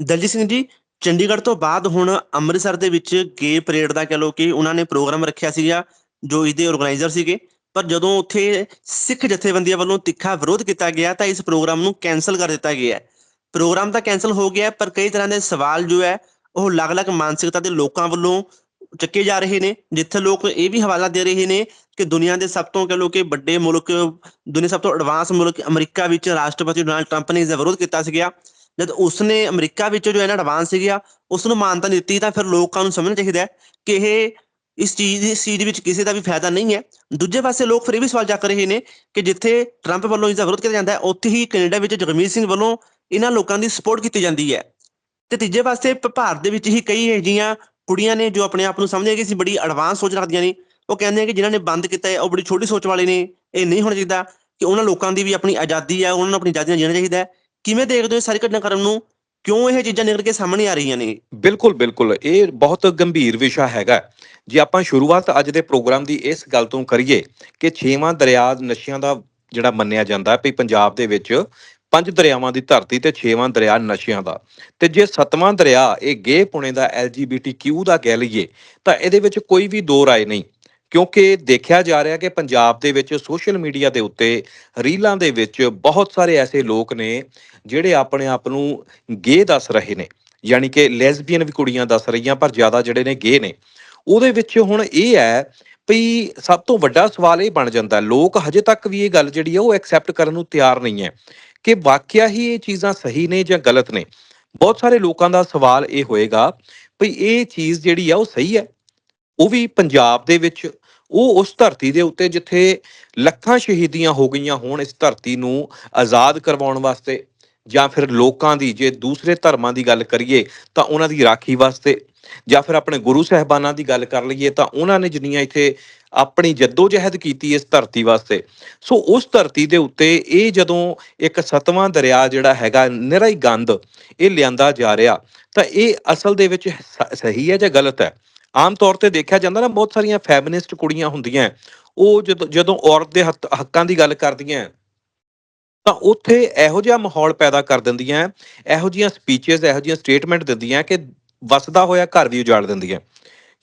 ਦਲਜੀਤ ਸਿੰਘ ਜੀ, ਚੰਡੀਗੜ੍ਹ ਤੋਂ ਬਾਅਦ ਹੁਣ ਅੰਮ੍ਰਿਤਸਰ ਦੇ ਵਿੱਚ ਗੇ ਪਰੇਡ ਦਾ ਕਹਿ ਲਓ ਕਿ ਉਹਨਾਂ ਨੇ ਪ੍ਰੋਗਰਾਮ ਰੱਖਿਆ ਸੀਗਾ, ਜੋ ਇਹਦੇ ਆਰਗੇਨਾਈਜ਼ਰ ਸੀਗੇ। ਪਰ ਜਦੋਂ ਉੱਥੇ ਸਿੱਖ ਜਥੇਬੰਦੀਆਂ ਵੱਲੋਂ ਤਿੱਖਾ ਵਿਰੋਧ ਕੀਤਾ ਗਿਆ, ਤਾਂ ਇਸ ਪ੍ਰੋਗਰਾਮ ਨੂੰ ਕੈਨਸਲ ਕਰ ਦਿੱਤਾ ਗਿਆ ਪ੍ਰੋਗਰਾਮ ਤਾਂ ਕੈਨਸਲ ਹੋ ਗਿਆ, ਪਰ ਕਈ ਤਰ੍ਹਾਂ ਦੇ ਸਵਾਲ ਜੋ ਹੈ, ਉਹ ਅਲੱਗ-ਅਲੱਗ ਮਾਨਸਿਕਤਾ ਦੇ ਲੋਕਾਂ ਵੱਲੋਂ ਚੱਕੇ ਜਾ ਰਹੇ ਨੇ, ਜਿੱਥੇ ਲੋਕ ਇਹ ਵੀ ਹਵਾਲਾ ਦੇ ਰਹੇ ਨੇ ਕਿ ਦੁਨੀਆ ਦੇ ਸਭ ਤੋਂ ਕਹਿ ਲਓ ਕਿ ਵੱਡੇ ਮੁਲਕ, ਦੁਨੀਆ ਸਭ ਤੋਂ ਐਡਵਾਂਸ ਮੁਲਕ ਅਮਰੀਕਾ ਵਿੱਚ ਰਾਸ਼ਟਰਪਤੀ ਡੋਨਾਲਡ ਟਰੰਪ ਨੇ ਇਸ ਦਾ ਵਿਰੋਧ ਕੀਤਾ ਸੀਗਾ। ਜਦ ਉਸਨੇ ਅਮਰੀਕਾ ਵਿੱਚੋਂ ਜੋ ਇਹਨਾਂ ਐਡਵਾਂਸ ਸੀਗਾ ਉਸ ਨੂੰ ਮਾਨਤਾ ਨਹੀਂ ਦਿੱਤੀ ਤਾਂ ਫਿਰ ਲੋਕਾਂ ਨੂੰ ਸਮਝਣਾ ਚਾਹੀਦਾ ਕਿ ਇਹ ਇਸ ਚੀਜ਼ ਇਸ ਚੀਜ਼ ਵਿੱਚ ਕਿਸੇ ਦਾ ਵੀ ਫਾਇਦਾ ਨਹੀਂ ਹੈ। ਦੂਜੇ ਪਾਸੇ ਲੋਕ ਫਿਰ ਇਹ ਵੀ ਸਵਾਲ ਚੱਕ ਰਹੇ ਨੇ ਕਿ ਜਿੱਥੇ ਟਰੰਪ ਵੱਲੋਂ ਇਸ ਦਾ ਵਿਰੋਧ ਕੀਤਾ ਜਾਂਦਾ ਹੈ, ਉੱਥੇ ਹੀ ਕੈਨੇਡਾ ਵਿੱਚ ਜਗਮੀਤ ਸਿੰਘ ਵੱਲੋਂ ਇਹਨਾਂ ਲੋਕਾਂ ਦੀ ਸਪੋਰਟ ਕੀਤੀ ਜਾਂਦੀ ਹੈ। ਤੇ ਤੀਜੇ ਪਾਸੇ ਭ- ਭਾਰਤ ਦੇ ਵਿੱਚ ਹੀ ਕਈ ਇਹੋ ਜਿਹੀਆਂ ਕੁੜੀਆਂ ਨੇ ਜੋ ਆਪਣੇ ਆਪ ਨੂੰ ਸਮਝਦੇ ਕਿ ਅਸੀਂ ਬੜੀ ਐਡਵਾਂਸ ਸੋਚ ਰੱਖਦੀਆਂ ਨੇ, ਉਹ ਕਹਿੰਦੇ ਆ ਕਿ ਜਿਨ੍ਹਾਂ ਨੇ ਬੰਦ ਕੀਤਾ ਹੈ, ਉਹ ਬੜੀ ਛੋਟੀ ਸੋਚ ਵਾਲੇ ਨੇ, ਇਹ ਨਹੀਂ ਹੋਣਾ ਚਾਹੀਦਾ ਕਿ ਉਹਨਾਂ ਲੋਕਾਂ ਦੀ ਵੀ ਆਪਣੀ ਆਜ਼ਾਦੀ ਹੈ, ਉਹਨਾਂ ਨੂੰ ਆਪਣੀ ਆਜ਼ਾਦੀ ਨਾਲ ਜੀਣਾ ਚਾਹੀਦਾ ਹੈ। ਕਿਵੇਂ ਦੇਖਦੇ ਹੋ ਸਾਰੀ ਘਟਨਾਕ੍ਰਮ ਨੂੰ? ਕਿਉਂ ਇਹ ਚੀਜ਼ਾਂ ਨਿਕਲ ਕੇ ਸਾਹਮਣੇ ਆ ਰਹੀਆਂ ਨੇ? ਬਿਲਕੁਲ ਬਿਲਕੁਲ। ਇਹ ਬਹੁਤ ਗੰਭੀਰ ਵਿਸ਼ਾ ਹੈਗਾ। ਜੇ ਆਪਾਂ ਸ਼ੁਰੂਆਤ ਅੱਜ ਦੇ ਪ੍ਰੋਗਰਾਮ ਦੀ ਇਸ ਗੱਲ ਤੋਂ ਕਰੀਏ ਕਿ ਛੇਵਾਂ ਦਰਿਆ ਨਸ਼ਿਆਂ ਦਾ ਜਿਹੜਾ ਮੰਨਿਆ ਜਾਂਦਾ ਵੀ ਪੰਜਾਬ ਦੇ ਵਿੱਚ ਪੰਜ ਦਰਿਆਵਾਂ ਦੀ ਧਰਤੀ ਤੇ ਛੇਵਾਂ ਦਰਿਆ ਨਸ਼ਿਆਂ ਦਾ। ਤੇ ਜੇ ਸੱਤਵਾਂ ਦਰਿਆ ਇਹ ਗੇ ਪੁਣੇ ਦਾ LGBTQ ਦਾ ਕਹਿ ਲਈਏ, ਤਾਂ ਇਹਦੇ ਵਿੱਚ ਕੋਈ ਵੀ ਦੋ ਰਾਏ ਨਹੀਂ। ਕਿਉਂਕਿ ਦੇਖਿਆ ਜਾ ਰਿਹਾ ਕਿ ਪੰਜਾਬ ਦੇ ਵਿੱਚ ਸੋਸ਼ਲ ਮੀਡੀਆ ਦੇ ਉੱਤੇ ਰੀਲਾਂ ਦੇ ਵਿੱਚ ਬਹੁਤ ਸਾਰੇ ਐਸੇ ਲੋਕ ਨੇ ਜਿਹੜੇ ਆਪਣੇ ਆਪ ਨੂੰ ਗੇ ਦੱਸ ਰਹੇ ਨੇ, ਯਾਨੀ ਕਿ ਲੈਸਬੀਅਨ ਵੀ ਕੁੜੀਆਂ ਦੱਸ ਰਹੀਆਂ ਪਰ ਜ਼ਿਆਦਾ ਜਿਹੜੇ ਨੇ ਗੇ ਨੇ। ਉਹਦੇ ਵਿੱਚ ਹੁਣ ਇਹ ਹੈ ਵੀ ਸਭ ਤੋਂ ਵੱਡਾ ਸਵਾਲ ਇਹ ਬਣ ਜਾਂਦਾ, ਲੋਕ ਹਜੇ ਤੱਕ ਵੀ ਇਹ ਗੱਲ ਜਿਹੜੀ ਹੈ ਉਹ ਐਕਸੈਪਟ ਕਰਨ ਨੂੰ ਤਿਆਰ ਨਹੀਂ ਹੈ ਕਿ ਵਾਕਿਆ ਹੀ ਇਹ ਚੀਜ਼ਾਂ ਸਹੀ ਨੇ ਜਾਂ ਗਲਤ ਨੇ। ਬਹੁਤ ਸਾਰੇ ਲੋਕਾਂ ਦਾ ਸਵਾਲ ਇਹ ਹੋਏਗਾ ਵੀ ਇਹ ਚੀਜ਼ ਜਿਹੜੀ ਆ ਉਹ ਸਹੀ ਹੈ, ਉਹ ਵੀ ਪੰਜਾਬ ਦੇ ਵਿੱਚ ਉਹ ਉਸ ਧਰਤੀ ਦੇ ਉੱਤੇ ਜਿੱਥੇ ਲੱਖਾਂ ਸ਼ਹੀਦੀਆਂ ਹੋ ਗਈਆਂ ਹੋਣ ਇਸ ਧਰਤੀ ਨੂੰ ਆਜ਼ਾਦ ਕਰਵਾਉਣ ਵਾਸਤੇ ਜਾਂ ਫਿਰ ਲੋਕਾਂ ਦੀ, ਜੇ ਦੂਸਰੇ ਧਰਮਾਂ ਦੀ ਗੱਲ ਕਰੀਏ ਤਾਂ ਉਹਨਾਂ ਦੀ ਰਾਖੀ ਵਾਸਤੇ ਜਾਂ ਫਿਰ ਆਪਣੇ ਗੁਰੂ ਸਾਹਿਬਾਨਾਂ ਦੀ ਗੱਲ ਕਰ ਲਈਏ ਤਾਂ ਉਹਨਾਂ ਨੇ ਜਿੰਨੀਆਂ ਇੱਥੇ ਆਪਣੀ ਜਹਿਦ ਕੀਤੀ ਇਸ ਧਰਤੀ ਵਾਸਤੇ। ਸੋ ਉਸ ਧਰਤੀ ਦੇ ਉੱਤੇ ਇਹ ਜਦੋਂ ਇੱਕ ਸਤਵਾਂ ਦਰਿਆ ਜਿਹੜਾ ਹੈਗਾ ਨਿਰਾ ਹੀ ਗੰਦ ਇਹ ਲਿਆਂਦਾ ਜਾ ਰਿਹਾ ਤਾਂ ਇਹ ਅਸਲ ਦੇ ਵਿੱਚ ਸ- ਸਹੀ ਹੈ ਜਾਂ ਗਲਤ ਹੈ? ਆਮ ਤੌਰ ਤੇ ਦੇਖਿਆ ਜਾਂਦਾ ਨਾ, ਬਹੁਤ ਸਾਰੀਆਂ ਫੈਮਿਨਿਸਟ ਕੁੜੀਆਂ ਹੁੰਦੀਆਂ ਉਹ ਜਦੋਂ ਜਦੋਂ ਔਰਤ ਦੇ ਹੱਕ- ਹੱਕਾਂ ਦੀ ਗੱਲ ਕਰਦੀਆਂ ਤਾਂ ਉੱਥੇ ਇਹੋ ਜਿਹਾ ਮਾਹੌਲ ਪੈਦਾ ਕਰ ਦਿੰਦੀਆਂ ਇਹੋ ਜਿਹੀਆਂ ਸਪੀਚਸ ਇਹੋ ਜਿਹੀਆਂ ਸਟੇਟਮੈਂਟ ਦਿੰਦੀਆਂ ਕਿ ਵਸਦਾ ਹੋਇਆ ਘਰ ਵੀ ਉਜਾੜ ਦਿੰਦੀਆਂ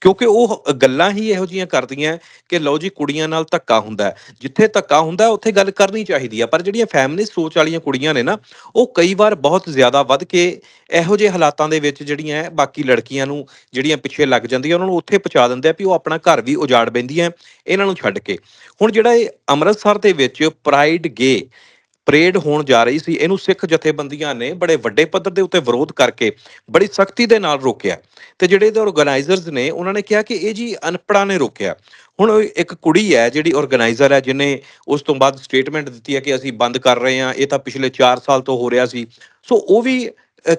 ਕਿਉਂਕਿ ਉਹ ਗੱਲਾਂ ਹੀ ਇਹੋ ਜਿਹੀਆਂ ਕਰਦੀਆਂ ਕਿ ਲਓ ਜੀ ਕੁੜੀਆਂ ਨਾਲ ਧੱਕਾ ਹੁੰਦਾ ਜਿੱਥੇ ਧੱਕਾ ਹੁੰਦਾ ਉੱਥੇ ਗੱਲ ਕਰਨੀ ਚਾਹੀਦੀ ਆ ਪਰ ਜਿਹੜੀਆਂ ਫੈਮਿਨਿਸਟ ਸੋਚ ਵਾਲੀਆਂ ਕੁੜੀਆਂ ਨੇ ਨਾ, ਉਹ ਕਈ ਵਾਰ ਬਹੁਤ ਜ਼ਿਆਦਾ ਵੱਧ ਕੇ ਇਹੋ ਜਿਹੇ ਹਾਲਾਤਾਂ ਦੇ ਵਿੱਚ ਜਿਹੜੀਆਂ ਬਾਕੀ ਲੜਕੀਆਂ ਨੂੰ ਜਿਹੜੀਆਂ ਪਿੱਛੇ ਲੱਗ ਜਾਂਦੀਆਂ, ਉਹਨਾਂ ਨੂੰ ਉੱਥੇ ਪਹੁੰਚਾ ਦਿੰਦੇ ਆ ਵੀ ਉਹ ਆਪਣਾ ਘਰ ਵੀ ਉਜਾੜ ਬੈਂਦੀਆਂ ਇਹਨਾਂ ਨੂੰ ਛੱਡ ਕੇ। ਹੁਣ ਜਿਹੜਾ ਇਹ ਅੰਮ੍ਰਿਤਸਰ ਦੇ ਵਿੱਚ ਪ੍ਰਾਈਡ ਗੇ ਪਰੇਡ ਹੋਣ ਜਾ ਰਹੀ ਸੀ। ਇਹਨੂੰ ਸਿੱਖ ਜਥੇਬੰਦੀਆਂ ਨੇ ਬੜੇ ਵੱਡੇ ਪੱਧਰ ਦੇ ਉੱਤੇ ਵਿਰੋਧ ਕਰਕੇ ਬੜੀ ਸਖਤੀ ਦੇ ਨਾਲ ਰੋਕਿਆ। ਤੇ ਜਿਹੜੇ ਇਹਦੇ ਆਰਗੇਨਾਈਜ਼ਰਸ ਨੇ, ਉਹਨਾਂ ਨੇ ਕਿਹਾ ਕਿ ਇਹ ਜੀ ਅਨਪੜ੍ਹਾਂ ਨੇ ਰੋਕਿਆ। ਹੁਣ ਇੱਕ ਕੁੜੀ ਹੈ ਜਿਹੜੀ ਆਰਗੇਨਾਈਜ਼ਰ ਹੈ, ਜਿਹਨੇ ਉਸ ਤੋਂ ਬਾਅਦ ਸਟੇਟਮੈਂਟ ਦਿੱਤੀ ਹੈ ਕਿ ਅਸੀਂ ਬੰਦ ਕਰ ਰਹੇ ਹਾਂ। ਇਹ ਤਾਂ ਪਿਛਲੇ 4 ਸਾਲ ਤੋਂ ਹੋ ਰਿਹਾ ਸੀ। ਸੋ ਉਹ ਵੀ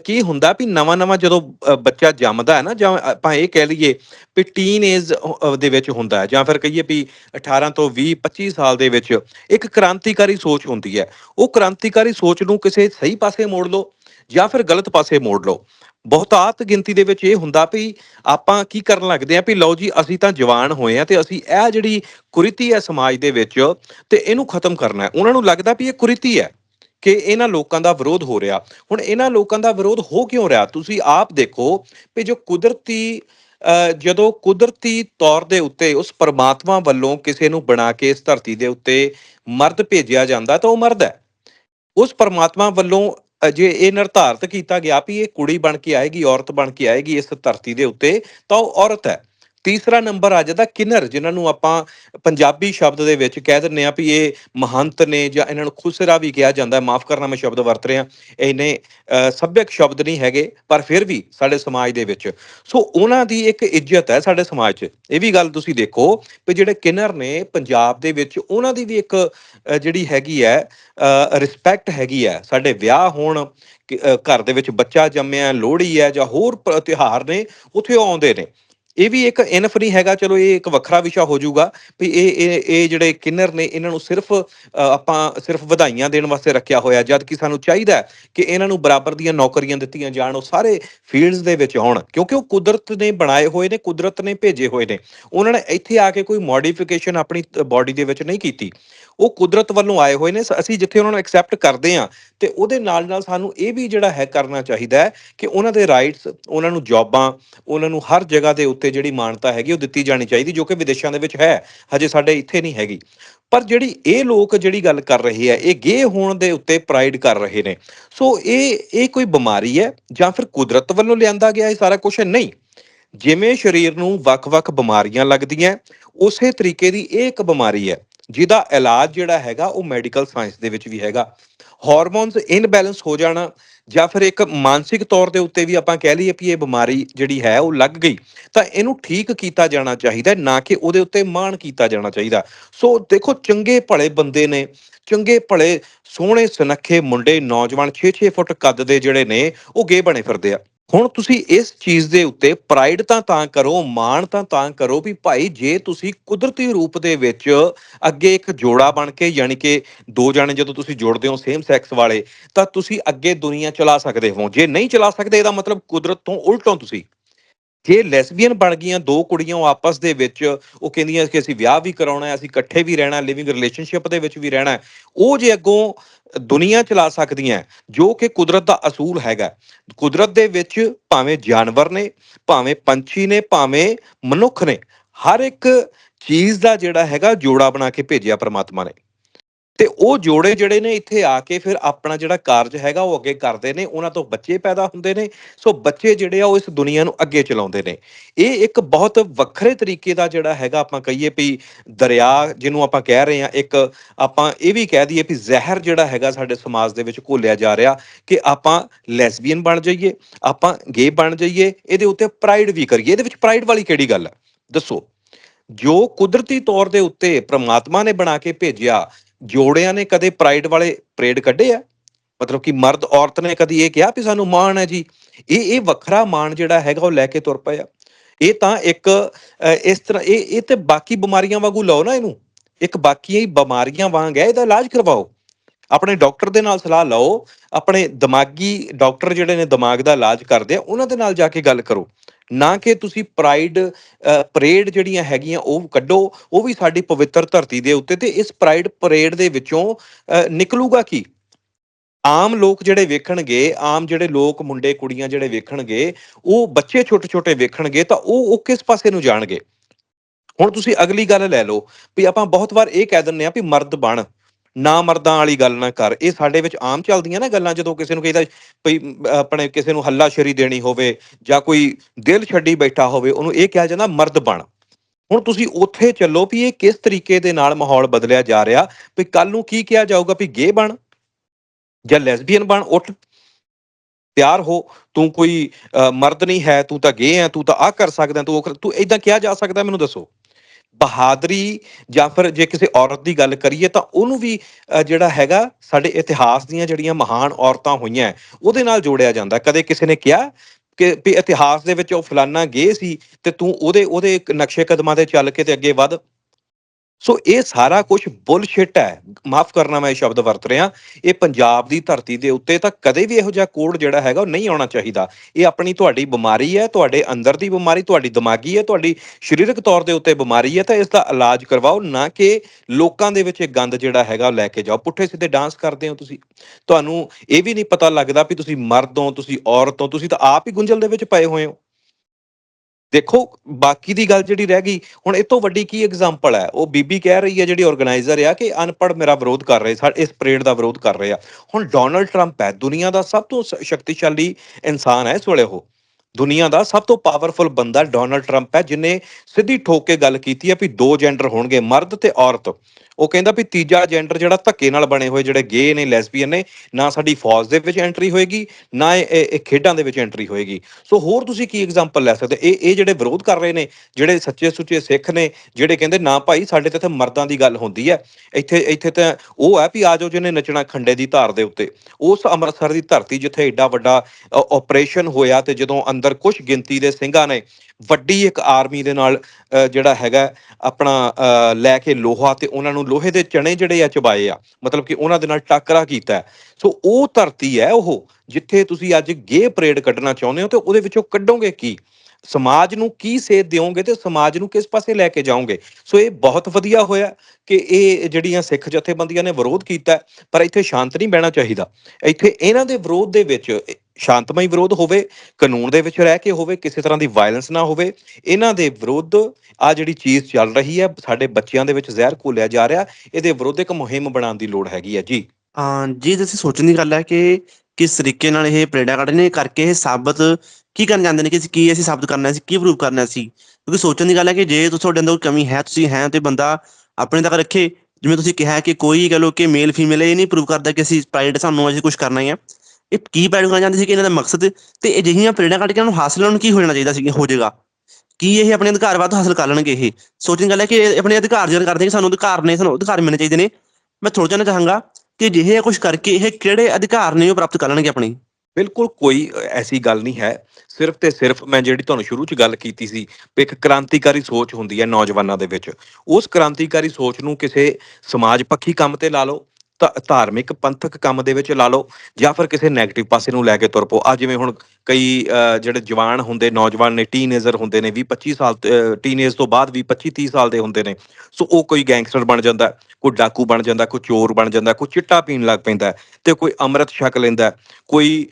ਕੀ ਹੁੰਦਾ ਵੀ ਨਵਾਂ ਨਵਾਂ ਜਦੋਂ ਬੱਚਾ ਜੰਮਦਾ ਹੈ ਨਾ, ਜਾਂ ਆਪਾਂ ਇਹ ਕਹਿ ਲਈਏ ਵੀ ਟੀਨ ਏਜ ਦੇ ਵਿੱਚ ਹੁੰਦਾ ਹੈ, ਜਾਂ ਫਿਰ ਕਹੀਏ ਵੀ 18 ਤੋਂ 20 25 ਸਾਲ ਦੇ ਵਿੱਚ ਇੱਕ ਕ੍ਰਾਂਤੀਕਾਰੀ ਸੋਚ ਹੁੰਦੀ ਹੈ। ਉਹ ਕ੍ਰਾਂਤੀਕਾਰੀ ਸੋਚ ਨੂੰ ਕਿਸੇ ਸਹੀ ਪਾਸੇ ਮੋੜ ਲਓ, ਜਾਂ ਫਿਰ ਗਲਤ ਪਾਸੇ ਮੋੜ ਲਓ। ਬਹੁਤਾਤ ਗਿਣਤੀ ਦੇ ਵਿੱਚ ਇਹ ਹੁੰਦਾ ਵੀ ਆਪਾਂ ਕੀ ਕਰਨ ਲੱਗਦੇ ਆ ਵੀ ਲਓ ਜੀ, ਅਸੀਂ ਤਾਂ ਜਵਾਨ ਹੋਏ ਆ ਤੇ ਅਸੀਂ ਇਹ ਜਿਹੜੀ ਕੁਰੀਤੀ ਹੈ ਸਮਾਜ ਦੇ ਵਿੱਚ ਤੇ ਇਹਨੂੰ ਖਤਮ ਕਰਨਾ ਹੈ। ਉਹਨਾਂ ਨੂੰ ਲੱਗਦਾ ਵੀ ਇਹ ਕੁਰੀਤੀ ਹੈ। ਕਿ ਇਹਨਾਂ ਲੋਕਾਂ ਦਾ ਵਿਰੋਧ ਹੋ ਰਿਹਾ। ਹੁਣ ਇਹਨਾਂ ਲੋਕਾਂ ਦਾ ਵਿਰੋਧ ਹੋ ਕਿਉਂ ਰਿਹਾ? ਤੁਸੀਂ ਆਪ ਦੇਖੋ ਵੀ ਜੋ ਕੁਦਰਤੀ ਅ, ਜਦੋਂ ਕੁਦਰਤੀ ਤੌਰ ਦੇ ਉੱਤੇ ਉਸ ਪਰਮਾਤਮਾ ਵੱਲੋਂ ਕਿਸੇ ਨੂੰ ਬਣਾ ਕੇ ਇਸ ਧਰਤੀ ਦੇ ਉੱਤੇ ਮਰਦ ਭੇਜਿਆ ਜਾਂਦਾ ਤਾਂ ਉਹ ਮਰਦ ਹੈ। ਉਸ ਪਰਮਾਤਮਾ ਵੱਲੋਂ ਜੇ ਇਹ ਨਿਰਧਾਰਤ ਕੀਤਾ ਗਿਆ ਵੀ ਇਹ ਕੁੜੀ ਬਣ ਕੇ ਆਏਗੀ ਔਰਤ ਬਣ ਕੇ ਆਏਗੀ ਇਸ ਧਰਤੀ ਦੇ ਉੱਤੇ ਤਾਂ ਉਹ ਔਰਤ ਹੈ। ਤੀਸਰਾ ਨੰਬਰ ਆ ਜਾਂਦਾ ਕਿਨਰ ਜਿਨ੍ਹਾਂ ਨੂੰ ਆਪਾਂ ਪੰਜਾਬੀ ਸ਼ਬਦ ਦੇ ਵਿੱਚ ਕਹਿ ਦਿੰਨੇ ਆ ਵੀ ਇਹ ਮਹੰਤ ਨੇ ਜਾਂ ਇਹਨਾਂ ਨੂੰ ਖੁਸਰਾ ਵੀ ਕਿਹਾ ਜਾਂਦਾ ਮਾਫ ਕਰਨਾ ਮੈਂ ਸ਼ਬਦ ਵਰਤ ਰਿਹਾ ਇਹਨੇ ਅ, ਸੱਭਿਅਕ ਸ਼ਬਦ ਨਹੀਂ ਹੈਗੇ ਪਰ ਫਿਰ ਵੀ ਸਾਡੇ ਸਮਾਜ ਦੇ ਵਿੱਚ। ਸੋ ਉਹਨਾਂ ਦੀ ਇੱਕ ਇੱਜ਼ਤ ਹੈ ਸਾਡੇ ਸਮਾਜ 'ਚ। ਇਹ ਵੀ ਗੱਲ ਤੁਸੀਂ ਦੇਖੋ ਵੀ ਜਿਹੜੇ ਕਿਨਰ ਨੇ ਪੰਜਾਬ ਦੇ ਵਿੱਚ ਉਹਨਾਂ ਦੀ ਵੀ ਇੱਕ ਜਿਹੜੀ ਹੈਗੀ ਹੈ ਰਿਸਪੈਕਟ ਹੈਗੀ ਹੈ। ਸਾਡੇ ਵਿਆਹ ਹੋਣ ਕਿ, ਘਰ ਦੇ ਵਿੱਚ ਬੱਚਾ ਜੰਮਿਆ ਲੋਹੜੀ ਹੈ ਜਾਂ ਹੋਰ ਪ- ਤਿਉਹਾਰ ਨੇ ਉੱਥੇ ਉਹ ਆਉਂਦੇ ਨੇ। ਇਹ ਵੀ ਇੱਕ ਇਨਫ ਨਹੀਂ ਹੈਗਾ, ਚਲੋ ਇਹ ਇੱਕ ਵੱਖਰਾ ਵਿਸ਼ਾ ਹੋ ਜਾਊਗਾ ਵੀ ਇਹ ਇਹ ਇਹ ਜਿਹੜੇ ਕਿਨਰ ਨੇ, ਇਹਨਾਂ ਨੂੰ ਸਿਰਫ ਆਪਾਂ ਸਿਰਫ ਵਧਾਈਆਂ ਦੇਣ ਵਾਸਤੇ ਰੱਖਿਆ ਹੋਇਆ, ਜਦ ਕਿ ਸਾਨੂੰ ਚਾਹੀਦਾ ਕਿ ਇਹਨਾਂ ਨੂੰ ਬਰਾਬਰ ਦੀਆਂ ਨੌਕਰੀਆਂ ਦਿੱਤੀਆਂ ਜਾਣ, ਉਹ ਸਾਰੇ ਫੀਲਡਸ ਦੇ ਵਿੱਚ ਆਉਣ, ਕਿਉਂਕਿ ਉਹ ਕੁਦਰਤ ਨੇ ਬਣਾਏ ਹੋਏ ਨੇ, ਕੁਦਰਤ ਨੇ ਭੇਜੇ ਹੋਏ ਨੇ। ਉਹਨਾਂ ਨੇ ਇੱਥੇ ਆ ਕੇ ਕੋਈ ਮੋਡੀਫਿਕੇਸ਼ਨ ਆਪਣੀ ਬਾਡੀ ਦੇ ਵਿੱਚ ਨਹੀਂ ਕੀਤੀ। ਉਹ ਕੁਦਰਤ ਵੱਲੋਂ ਆਏ ਹੋਏ ਨੇ ਅਸੀਂ ਜਿੱਥੇ ਉਹਨਾਂ ਨੂੰ ਐਕਸੈਪਟ ਕਰਦੇ ਆ ਤੇ ਉਹਦੇ ਨਾਲ ਨਾਲ ਸਾਨੂੰ ਇਹ ਵੀ ਜਿਹੜਾ ਹੈ ਕਰਨਾ ਚਾਹੀਦਾ ਹੈ ਕਿ ਉਹਨਾਂ ਦੇ ਰਾਈਟਸ ਉਹਨਾਂ ਨੂੰ ਜੌਬਾਂ ਉਹਨਾਂ ਨੂੰ ਹਰ ਜਗ੍ਹਾ ਦੇ ਉੱਤੇ ਜਿਹੜੀ ਮਾਨਤਾ ਹੈਗੀ ਉਹ ਦਿੱਤੀ ਜਾਣੀ ਚਾਹੀਦੀ, ਜੋ ਕਿ ਵਿਦੇਸ਼ਾਂ ਦੇ ਵਿੱਚ ਹੈ, ਹਜੇ ਸਾਡੇ ਇੱਥੇ ਨਹੀਂ ਹੈਗੀ। ਪਰ ਜਿਹੜੀ ਇਹ ਲੋਕ ਜਿਹੜੀ ਗੱਲ ਕਰ ਰਹੇ ਆ ਇਹ ਗੇ ਹੋਣ ਦੇ ਉੱਤੇ ਪ੍ਰਾਈਡ ਕਰ ਰਹੇ ਨੇ। ਸੋ ਇਹ ਇਹ ਕੋਈ ਬਿਮਾਰੀ ਹੈ ਜਾਂ ਫਿਰ ਕੁਦਰਤ ਵੱਲੋਂ ਲਿਆਂਦਾ ਗਿਆ ਇਹ ਸਾਰਾ ਕੁਝ ਨਹੀਂ। ਜਿਵੇਂ ਸਰੀਰ ਨੂੰ ਵੱਖ-ਵੱਖ ਬਿਮਾਰੀਆਂ ਲੱਗਦੀਆਂ, ਉਸੇ ਤਰੀਕੇ ਦੀ ਇਹ ਇੱਕ ਬਿਮਾਰੀ ਹੈ ਜਿਹਦਾ ਇਲਾਜ ਜਿਹੜਾ ਹੈਗਾ ਉਹ ਮੈਡੀਕਲ ਸਾਇੰਸ ਦੇ ਵਿੱਚ ਵੀ ਹੈਗਾ। ਹਾਰਮੋਨਸ ਇਨਬੈਲੈਂਸ ਹੋ ਜਾਣਾ ਜਾਂ ਫਿਰ ਇੱਕ ਮਾਨਸਿਕ ਤੌਰ ਦੇ ਉੱਤੇ ਵੀ ਆਪਾਂ ਕਹਿ ਲਈਏ ਵੀ ਇਹ ਬਿਮਾਰੀ ਜਿਹੜੀ ਹੈ ਉਹ ਲੱਗ ਗਈ, ਤਾਂ ਇਹਨੂੰ ਠੀਕ ਕੀਤਾ ਜਾਣਾ ਚਾਹੀਦਾ ਨਾ ਕਿ ਉਹਦੇ ਉੱਤੇ ਮਾਣ ਕੀਤਾ ਜਾਣਾ ਚਾਹੀਦਾ। ਸੋ ਦੇਖੋ, ਚੰਗੇ ਭਲੇ ਬੰਦੇ ਨੇ, ਚੰਗੇ ਭਲੇ ਸੋਹਣੇ ਸੁਨੱਖੇ ਮੁੰਡੇ ਨੌਜਵਾਨ 6-6 ਫੁੱਟ ਕੱਦ ਦੇ ਜਿਹੜੇ ਨੇ, ਉਹ ਗੇ ਬਣੇ ਫਿਰਦੇ ਆ। ਹੁਣ ਤੁਸੀਂ ਇਸ ਚੀਜ਼ ਦੇ ਉੱਤੇ ਪ੍ਰਾਈਡ ਤਾਂ ਤਾਂ ਕਰੋ, ਮਾਣ ਤਾਂ ਤਾਂ ਕਰੋ ਵੀ ਭਾਈ ਜੇ ਤੁਸੀਂ ਕੁਦਰਤੀ ਰੂਪ ਦੇ ਵਿੱਚ ਅੱਗੇ ਇੱਕ ਜੋੜਾ ਬਣ ਕੇ ਯਾਨੀ ਕਿ ਦੋ ਜਣੇ ਜਦੋਂ ਤੁਸੀਂ ਜੋੜਦੇ ਹੋ ਸੇਮ ਸੈਕਸ ਵਾਲੇ, ਤਾਂ ਤੁਸੀਂ ਅੱਗੇ ਦੁਨੀਆ ਚਲਾ ਸਕਦੇ ਹੋ। ਜੇ ਨਹੀਂ ਚਲਾ ਸਕਦੇ, ਇਹਦਾ ਮਤਲਬ ਕੁਦਰਤ ਤੋਂ ਉਲਟੋਂ ਤੁਸੀਂ। ਜੇ ਲੈਸਬੀਅਨ ਬਣ ਗਈਆਂ ਦੋ ਕੁੜੀਆਂ ਉਹ ਆਪਸ ਦੇ ਵਿੱਚ, ਉਹ ਕਹਿੰਦੀਆਂ ਕਿ ਅਸੀਂ ਵਿਆਹ ਵੀ ਕਰਾਉਣਾ ਹੈ, ਅਸੀਂ ਇਕੱਠੇ ਵੀ ਰਹਿਣਾ ਲਿਵਿੰਗ ਰਿਲੇਸ਼ਨਸ਼ਿਪ ਦੇ ਵਿੱਚ ਵੀ ਰਹਿਣਾ ਉਹ ਜੇ ਅੱਗੋਂ ਦੁਨੀਆ ਚਲਾ ਸਕਦੀਆਂ ਜੋ ਕਿ ਕੁਦਰਤ ਦਾ ਅਸੂਲ ਹੈਗਾ ਕੁਦਰਤ ਦੇ ਵਿੱਚ ਭਾਵੇਂ ਜਾਨਵਰ ਨੇ, ਭਾਵੇਂ ਪੰਛੀ ਨੇ, ਭਾਵੇਂ ਮਨੁੱਖ ਨੇ, ਹਰ ਇੱਕ ਚੀਜ਼ ਦਾ ਜਿਹੜਾ ਹੈਗਾ ਜੋੜਾ ਬਣਾ ਕੇ ਭੇਜਿਆ ਪ੍ਰਮਾਤਮਾ ਨੇ। ਤੇ ਉਹ ਜੋੜੇ ਜਿਹੜੇ ਨੇ ਇੱਥੇ ਆ ਕੇ ਫਿਰ ਆਪਣਾ ਜਿਹੜਾ ਕਾਰਜ ਹੈਗਾ ਉਹ ਅੱਗੇ ਕਰਦੇ ਨੇ, ਉਹਨਾਂ ਤੋਂ ਬੱਚੇ ਪੈਦਾ ਹੁੰਦੇ ਨੇ, ਸੋ ਬੱਚੇ ਜਿਹੜੇ ਆ ਉਹ ਇਸ ਦੁਨੀਆ ਨੂੰ ਅੱਗੇ ਚਲਾਉਂਦੇ ਨੇ। ਇਹ ਇੱਕ ਬਹੁਤ ਵੱਖਰੇ ਤਰੀਕੇ ਦਾ ਜਿਹੜਾ ਹੈਗਾ ਆਪਾਂ ਕਹੀਏ ਵੀ ਦਰਿਆ ਜਿਹਨੂੰ ਆਪਾਂ ਕਹਿ ਰਹੇ ਹਾਂ, ਇੱਕ ਆਪਾਂ ਇਹ ਵੀ ਕਹਿ ਦਈਏ ਵੀ ਜ਼ਹਿਰ ਜਿਹੜਾ ਹੈਗਾ ਸਾਡੇ ਸਮਾਜ ਦੇ ਵਿੱਚ ਘੋਲਿਆ ਜਾ ਰਿਹਾ ਕਿ ਆਪਾਂ ਲੈਸਬੀਅਨ ਬਣ ਜਾਈਏ, ਆਪਾਂ ਗੇ ਬਣ ਜਾਈਏ, ਇਹਦੇ ਉੱਤੇ ਪ੍ਰਾਈਡ ਵੀ ਕਰੀਏ। ਇਹਦੇ ਵਿੱਚ ਪ੍ਰਾਈਡ ਵਾਲੀ ਕਿਹੜੀ ਗੱਲ ਹੈ? ਦੱਸੋ। ਜੋ ਕੁਦਰਤੀ ਤੌਰ ਦੇ ਉੱਤੇ ਪ੍ਰਮਾਤਮਾ ਨੇ ਬਣਾ ਕੇ ਭੇਜਿਆ ਜੋੜਿਆਂ ਨੇ ਕਦੇ ਪ੍ਰਾਈਡ ਵਾਲੇ ਪਰੇਡ ਕੱਢੇ ਆ? ਮਤਲਬ ਕਿ ਮਰਦ ਔਰਤ ਨੇ ਕਦੀ ਇਹ ਕਿਹਾ ਵੀ ਸਾਨੂੰ ਮਾਣ ਹੈ ਜੀ? ਇਹ ਇਹ ਵੱਖਰਾ ਮਾਣ ਜਿਹੜਾ ਹੈਗਾ ਉਹ ਲੈ ਕੇ ਤੁਰ ਪਏ ਆ। ਇਹ ਤਾਂ ਇੱਕ ਇਸ ਤਰ੍ਹਾਂ, ਇਹ ਇਹ ਤੇ ਬਾਕੀ ਬਿਮਾਰੀਆਂ ਵਾਂਗੂ ਲਓ ਨਾ ਇਹਨੂੰ। ਇੱਕ ਬਾਕੀ ਹੀ ਬਿਮਾਰੀਆਂ ਵਾਂਗ ਹੈ, ਇਹਦਾ ਇਲਾਜ ਕਰਵਾਓ। ਆਪਣੇ ਡਾਕਟਰ ਦੇ ਨਾਲ ਸਲਾਹ ਲਓ। ਆਪਣੇ ਦਿਮਾਗੀ ਡਾਕਟਰ ਜਿਹੜੇ ਨੇ ਦਿਮਾਗ ਦਾ ਇਲਾਜ ਕਰਦੇ ਆ, ਉਹਨਾਂ ਦੇ ਨਾਲ ਜਾ ਕੇ ਗੱਲ ਕਰੋ। ਨਾ ਕਿ ਤੁਸੀਂ ਪ੍ਰਾਈਡ ਪਰੇਡ ਜਿਹੜੀਆਂ ਹੈਗੀਆਂ ਉਹ ਕੱਢੋ ਉਹ ਵੀ ਸਾਡੀ ਪਵਿੱਤਰ ਧਰਤੀ ਦੇ ਉੱਤੇ ਤੇ ਇਸ ਪ੍ਰਾਈਡ ਪਰੇਡ ਦੇ ਵਿੱਚੋਂ ਅ, ਨਿਕਲੂਗਾ ਕੀ? ਆਮ ਲੋਕ ਜਿਹੜੇ ਵੇਖਣਗੇ ਆਮ ਜਿਹੜੇ ਲੋਕ ਮੁੰਡੇ ਕੁੜੀਆਂ ਜਿਹੜੇ ਵੇਖਣਗੇ ਉਹ ਬੱਚੇ ਛੋਟੇ ਛੋਟੇ ਵੇਖਣਗੇ ਤਾਂ ਉਹ ਉਹ ਕਿਸ ਪਾਸੇ ਨੂੰ ਜਾਣਗੇ? ਹੁਣ ਤੁਸੀਂ ਅਗਲੀ ਗੱਲ ਲੈ ਲਓ ਵੀ ਆਪਾਂ ਬਹੁਤ ਵਾਰ ਇਹ ਕਹਿ ਦਿੰਦੇ ਆ ਵੀ ਮਰਦ ਬਣ। ਨਾ ਮਰਦਾਂ ਵਾਲੀ ਗੱਲ ਨਾ ਕਰ। ਇਹ ਸਾਡੇ ਵਿੱਚ ਆਮ ਚੱਲਦੀਆਂ ਨਾ ਗੱਲਾਂ ਜਦੋਂ ਕਿਸੇ ਨੂੰ ਕਹਿੰਦਾ ਭਈ ਆਪਣੇ ਕਿਸੇ ਨੂੰ ਹੱਲਾ ਹੱਲਾਸ਼ੇਰੀ ਦੇਣੀ ਹੋਵੇ ਜਾਂ ਕੋਈ ਦਿਲ ਛੱਡੀ ਬੈਠਾ ਹੋਵੇ ਉਹਨੂੰ ਇਹ ਕਿਹਾ ਜਾਂਦਾ ਮਰਦ ਬਣ। ਹੁਣ ਤੁਸੀਂ ਉੱਥੇ ਚੱਲੋ ਵੀ ਇਹ ਕਿਸ ਤਰੀਕੇ ਦੇ ਨਾਲ ਮਾਹੌਲ ਬਦਲਿਆ ਜਾ ਰਿਹਾ ਵੀ ਕੱਲ ਨੂੰ ਕੀ ਕਿਹਾ ਜਾਊਗਾ ਵੀ ਗੇ ਬਣ ਜਾਂ ਲੈਸਬੀਅਨ ਬਣ ਉੱਠ ਤਿਆਰ ਹੋ ਤੂੰ ਕੋਈ ਅ, ਮਰਦ ਨਹੀਂ ਹੈ ਤੂੰ ਤਾਂ ਗੇ ਹੈ ਤੂੰ ਤਾਂ ਆ ਕਰ ਸਕਦਾ ਤੂੰ ਉਹ ਕਰ- ਤੂੰ ਇਦਾਂ ਕਿਹਾ ਜਾ ਸਕਦਾ ਮੈਨੂੰ ਦੱਸੋ। ਬਹਾਦਰੀ ਜਾਂ ਫਿਰ ਜੇ ਕਿਸੇ ਔਰਤ ਦੀ ਗੱਲ ਕਰੀਏ ਤਾਂ ਉਹਨੂੰ ਵੀ ਜਿਹੜਾ ਹੈਗਾ ਸਾਡੇ ਇਤਿਹਾਸ ਦੀਆਂ ਜਿਹੜੀਆਂ ਮਹਾਨ ਔਰਤਾਂ ਹੋਈਆਂ, ਉਹਦੇ ਨਾਲ ਜੋੜਿਆ ਜਾਂਦਾ। ਕਦੇ ਕਿਸੇ ਨੇ ਕਿਹਾ ਕਿ ਵੀ ਇਤਿਹਾਸ ਦੇ ਵਿੱਚ ਉਹ ਫਲਾਨਾ ਗਏ ਸੀ ਤੇ ਤੂੰ ਉਹਦੇ ਉਹਦੇ ਨਕਸ਼ੇ ਕਦਮਾਂ ਤੇ ਚੱਲ ਕੇ ਤੇ ਅੱਗੇ ਵਧ। ਸੋ ਇਹ ਸਾਰਾ ਕੁਝ ਬੁਲਸ਼ਿਟ ਹੈ। ਮਾਫ ਕਰਨਾ ਮੈਂ ਇਹ ਸ਼ਬਦ ਵਰਤ ਰਿਹਾ। ਇਹ ਪੰਜਾਬ ਦੀ ਧਰਤੀ ਦੇ ਉੱਤੇ ਤਾਂ ਕਦੇ ਵੀ ਇਹੋ ਜਿਹਾ ਕੋਡ ਜਿਹੜਾ ਹੈਗਾ ਉਹ ਨਹੀਂ ਆਉਣਾ ਚਾਹੀਦਾ। ਇਹ ਆਪਣੀ ਤੁਹਾਡੀ ਬਿਮਾਰੀ ਹੈ, ਤੁਹਾਡੇ ਅੰਦਰ ਦੀ ਬਿਮਾਰੀ, ਤੁਹਾਡੀ ਦਿਮਾਗੀ ਹੈ, ਤੁਹਾਡੀ ਸਰੀਰਕ ਤੌਰ ਦੇ ਉੱਤੇ ਬਿਮਾਰੀ ਹੈ, ਤਾਂ ਇਸ ਦਾ ਇਲਾਜ ਕਰਵਾਓ। ਨਾ ਕਿ ਲੋਕਾਂ ਦੇ ਵਿੱਚ ਇਹ ਗੰਦ ਜਿਹੜਾ ਹੈਗਾ ਉਹ ਲੈ ਕੇ ਜਾਓ। ਪੁੱਠੇ ਸਿੱਧੇ ਡਾਂਸ ਕਰਦੇ ਹੋ ਤੁਸੀਂ। ਤੁਹਾਨੂੰ ਇਹ ਵੀ ਨਹੀਂ ਪਤਾ ਲੱਗਦਾ ਵੀ ਤੁਸੀਂ ਮਰਦ ਹੋ, ਤੁਸੀਂ ਔਰਤ ਹੋ, ਤੁਸੀਂ ਤਾਂ ਆਪ ਹੀ ਗੁੰਝਲ ਦੇ ਵਿੱਚ ਪਏ ਹੋਏ ਹੋ। ਦੇਖੋ, ਬਾਕੀ ਦੀ ਗੱਲ ਜਿਹੜੀ ਰਹਿ ਗਈ, ਹੁਣ ਇਹ ਤੋਂ ਵੱਡੀ ਕੀ ਐਗਜ਼ਾਮਪਲ ਹੈ? ਉਹ ਬੀਬੀ ਕਹਿ ਰਹੀ ਹੈ, ਜਿਹੜੀ ਆਰਗੇਨਾਈਜ਼ਰ ਆ, ਕਿ ਅਨਪੜ੍ਹ ਮੇਰਾ ਵਿਰੋਧ ਕਰ ਰਹੇ, ਸਾ, ਇਸ ਪਰੇਡ ਦਾ ਵਿਰੋਧ ਕਰ ਰਹੇ ਆ। ਹੁਣ ਡੋਨਲਡ ਟਰੰਪ ਹੈ, ਦੁਨੀਆ ਦਾ ਸਭ ਤੋਂ ਸ- ਸ਼ਕਤੀਸ਼ਾਲੀ ਇਨਸਾਨ ਹੈ ਇਸ ਵੇਲੇ ਉਹ। ਦੁਨੀਆ ਦਾ ਸਭ ਤੋਂ ਪਾਵਰਫੁਲ ਬੰਦਾ ਡੋਨਲਡ ਟਰੰਪ ਹੈ, ਜਿਨੇ ਸਿੱਧੀ ਠੋਕ ਕੇ ਗੱਲ ਕੀਤੀ ਹੈ ਵੀ ਦੋ ਜੈਂਡਰ ਹੋਣਗੇ, ਮਰਦ ਤੇ ਔਰਤ। ਉਹ ਕਹਿੰਦਾ ਵੀ ਤੀਜਾ ਜੈਂਡਰ ਜਿਹੜਾ ਧੱਕੇ ਨਾਲ ਬਣੇ ਹੋਏ ਜਿਹੜੇ ਗੇ ਨੇ ਲੈਸਬੀਅਨ ਨੇ, ਨਾ ਸਾਡੀ ਫੌਜ ਦੇ ਵਿੱਚ ਐਂਟਰੀ ਹੋਏਗੀ, ਨਾ ਇਹ- ਇਹ ਖੇਡਾਂ ਦੇ ਵਿੱਚ ਐਂਟਰੀ ਹੋਏਗੀ। ਸੋ ਹੋਰ ਤੁਸੀਂ ਕੀ ਐਗਜ਼ਾਮਪਲ ਲੈ ਸਕਦੇ? ਇਹ ਇਹ ਜਿਹੜੇ ਵਿਰੋਧ ਕਰ ਰਹੇ ਨੇ, ਜਿਹੜੇ ਸੱਚੇ ਸੁੱਚੇ ਸਿੱਖ ਨੇ, ਜਿਹੜੇ ਕਹਿੰਦੇ ਨਾ ਭਾਈ, ਸਾਡੇ ਤੇ ਇੱਥੇ ਮਰਦਾਂ ਦੀ ਗੱਲ ਹੁੰਦੀ ਹੈ। ਇੱਥੇ ਇੱਥੇ ਤਾਂ ਉਹ ਹੈ ਵੀ ਆਜੋ ਜਿਹਨੇ ਨੱਚਣਾ ਖੰਡੇ ਦੀ ਧਾਰ ਦੇ ਉੱਤੇ। ਉਸ ਅੰਮ੍ਰਿਤਸਰ ਦੀ ਧਰਤੀ ਜਿੱਥੇ ਏਡਾ ਵੱਡਾ ਆਪਰੇਸ਼ਨ ਹੋਇਆ ਤੇ ਜਦੋਂ ਅੰਦਰ ਕੁਝ ਗਿਣਤੀ ਦੇ ਸਿੰਘਾਂ ਨੇ, ਵੱਡੀ ਇੱਕ ਆਰਮੀ ਦੇ ਨਾਲ ਜਿਹੜਾ ਹੈਗਾ, ਆਪਣਾ ਲੈ ਕੇ ਲੋਹਾ ਤੇ ਉਹਨਾਂ ਨੂੰ ਲੋਹੇ ਦੇ ਚਣੇ ਜਿਹੜੇ ਆ ਚਬਾਏ ਆ, ਮਤਲਬ ਕਿ ਉਹਨਾਂ ਦੇ ਨਾਲ ਟਾਕਰਾ ਕੀਤਾ ਸੋ ਉਹ ਧਰਤੀ ਹੈ ਉਹ, ਜਿੱਥੇ ਤੁਸੀਂ ਅੱਜ ਗੇ ਪਰੇਡ ਕੱਢਣਾ ਚਾਹੁੰਦੇ ਹੋ ਤੇ ਉਹਦੇ ਵਿੱਚੋਂ ਕੱਢੋਗੇ ਕੀ? ਸਮਾਜ ਨੂੰ ਕੀ ਸੇਧ ਦਿਓਗੇ ਤੇ ਸਮਾਜ ਨੂੰ ਕਿਸ ਪਾਸੇ ਲੈ ਕੇ ਜਾਓਗੇ? ਸੋ ਇਹ ਬਹੁਤ ਵਧੀਆ ਹੋਇਆ ਕਿ ਇਹ ਜਿਹੜੀਆਂ ਸਿੱਖ ਜਥੇਬੰਦੀਆਂ ਨੇ ਵਿਰੋਧ ਕੀਤਾ, ਪਰ ਇੱਥੇ ਸ਼ਾਂਤ ਨਹੀਂ ਬਹਿਣਾ ਚਾਹੀਦਾ। ਇੱਥੇ ਇਹਨਾਂ ਦੇ ਵਿਰੋਧ ਦੇ ਵਿੱਚ ਸ਼ਾਂਤਮਈ ਵਿਰੋਧ ਹੋਵੇ, ਕਾਨੂੰਨ ਦੇ ਵਿੱਚ ਰਹਿ ਕੇ ਹੋਵੇ, ਕਿਸੇ ਤਰ੍ਹਾਂ ਦੀ ਵਾਇਲੈਂਸ ਨਾ ਹੋਵੇ, ਇਹਨਾਂ ਦੇ ਵਿਰੁੱਧ ਆ ਜਿਹੜੀ ਚੀਜ਼ ਚੱਲ ਰਹੀ ਹੈ, ਸਾਡੇ ਬੱਚਿਆਂ ਦੇ ਵਿੱਚ ਜ਼ਹਿਰ ਘੋਲਿਆ ਜਾ ਰਿਹਾ, ਇਹਦੇ ਵਿਰੁੱਧ ਇੱਕ ਮੁਹਿੰਮ ਬਣਾਉਣ ਦੀ ਲੋੜ ਹੈਗੀ ਹੈ, ਜੀ। ਜੀ, ਤੁਸੀਂ ਸੋਚਣ ਦੀ ਗੱਲ ਹੈ ਕਿ ਕਿਸ ਤਰੀਕੇ ਨਾਲ ਇਹ ਪਰੇਡਾਂ ਕੱਢ ਨੇ, ਕਰਕੇ ਇਹ ਸਾਬਤ ਕੀ ਕਰਨ ਜਾਂਦੇ ਨੇ, ਕਿ ਕੀ ਅਸੀਂ ਸਾਬਤ ਕਰਨਾ ਸੀ, ਕੀ ਪ੍ਰੂਵ ਕਰਨਾ ਸੀ? ਕਿਉਂਕਿ ਸੋਚਣ ਦੀ ਗੱਲ ਹੈ ਕਿ ਜੇ ਤੁਸੀਂ ਤੁਹਾਡੇ ਅੰਦਰ ਕੋਈ ਕਮੀ ਹੈ, ਤੁਸੀਂ ਹੈ ਤੇ ਬੰਦਾ ਆਪਣੇ ਤੱਕ ਰੱਖੇ, ਜਿਵੇਂ ਤੁਸੀਂ ਕਿਹਾ ਕਿ ਕੋਈ ਕਹ ਲੋ ਕਿ ਮੇਲ ਫੀਮੇਲ ਇਹ ਨਹੀਂ ਪ੍ਰੂਵ ਕਰਦਾ ਕਿ ਅਸੀਂ ਪ੍ਰਾਈਡ ਸਾਨੂੰ ਅਸੀਂ ਕੁਝ ਕਰਨਾ ਹੀ ਹੈ। ਇਹ ਕੀ ਪੈਡ ਕਰਨਾ ਚਾਹੁੰਦੇ ਸੀ ਕਿ ਇਹਨਾਂ ਦਾ ਮਕਸਦ ਤੇ ਅਜਿਹੀਆਂ ਪਰੇਡਾਂ ਕੱਢ ਕੇ ਇਹਨਾਂ ਨੂੰ ਹਾਸਲ ਨੂੰ ਕੀ ਹੋ ਜਾਣਾ ਚਾਹੀਦਾ ਸੀ, ਹੋ ਜਾਏਗਾ। ਕੀ ਇਹ ਆਪਣੇ ਅਧਿਕਾਰ ਵੱਧ ਹਾਸਲ ਕਰ ਲੈਣਗੇ ਇਹ? ਸੋਚਣ ਦੀ ਗੱਲ ਹੈ ਕਿ ਇਹ ਆਪਣੇ ਅਧਿਕਾਰ ਜਿਹੜਾ ਕਰਦੇ ਕਿ ਸਾਨੂੰ ਅਧਿਕਾਰ ਨੇ, ਸਾਨੂੰ ਅਧਿਕਾਰ ਮਿਲਣੇ ਚਾਹੀਦੇ ਨੇ। ਮੈਂ ਥੋੜਾ ਜਾਣਨਾ ਚਾਹਾਂਗਾ ਕਿ ਜਿਹੇ ਕੁਝ ਕਰਕੇ ਇਹ ਕਿਹੜੇ ਅਧਿਕਾਰ ਨੇ ਉਹ ਪ੍ਰਾਪਤ ਕਰ ਲੈਣਗੇ ਆਪਣੀ। ਬਿਲਕੁਲ ਕੋਈ ਐਸੀ ਗੱਲ ਨਹੀਂ ਹੈ। ਸਿਰਫ ਤੇ ਸਿਰਫ ਮੈਂ ਜਿਹੜੀ ਤੁਹਾਨੂੰ ਸ਼ੁਰੂ 'ਚ ਗੱਲ ਕੀਤੀ ਸੀ ਵੀ ਇੱਕ ਕ੍ਰਾਂਤੀਕਾਰੀ ਸੋਚ ਹੁੰਦੀ ਹੈ ਨੌਜਵਾਨਾਂ ਦੇ ਵਿੱਚ। ਉਸ ਕ੍ਰਾਂਤੀਕਾਰੀ ਸੋਚ ਨੂੰ ਕਿਸੇ ਸਮਾਜ ਪੱਖੀ ਕੰਮ ਤੇ ਲਾ ਲਓ। ਧਾਰਮਿਕ ਪੰਥਕ ਕੰਮ ਦੇ ਵਿੱਚ ਲਾ ਲਓ ਜਾਂ ਫਿਰ ਕਿਸੇ 네ਗੇਟਿਵ ਪਾਸੇ ਨੂੰ ਲੈ ਕੇ ਤੁਰ ਪਓ। ਆ ਜਿਵੇਂ ਹੁਣ ਕਈ ਅ, ਜਿਹੜੇ ਜਵਾਨ ਹੁੰਦੇ ਨੌਜਵਾਨ ਨੇ ਟੀਨੇਜਰ ਹੁੰਦੇ ਨੇ 20 25 ਸਾਲ ਟੀਨੇਜ ਤੋਂ ਬਾਅਦ ਵੀ 25 30 ਸਾਲ ਦੇ ਹੁੰਦੇ ਨੇ। ਸੋ ਉਹ ਕੋਈ ਗੈਂਗਸਟਰ ਬਣ ਜਾਂਦਾ ਕੋਈ ਡਾਕੂ ਬਣ ਜਾਂਦਾ ਕੋਈ ਚੋਰ ਬਣ ਜਾਂਦਾ ਕੋਈ ਚਿੱਟਾ ਪੀਣ ਲੱਗ ਪੈਂਦਾ ਤੇ ਕੋਈ ਅੰਮ੍ਰਿਤ ਛਕ ਲੈਂਦਾ ਕੋਈ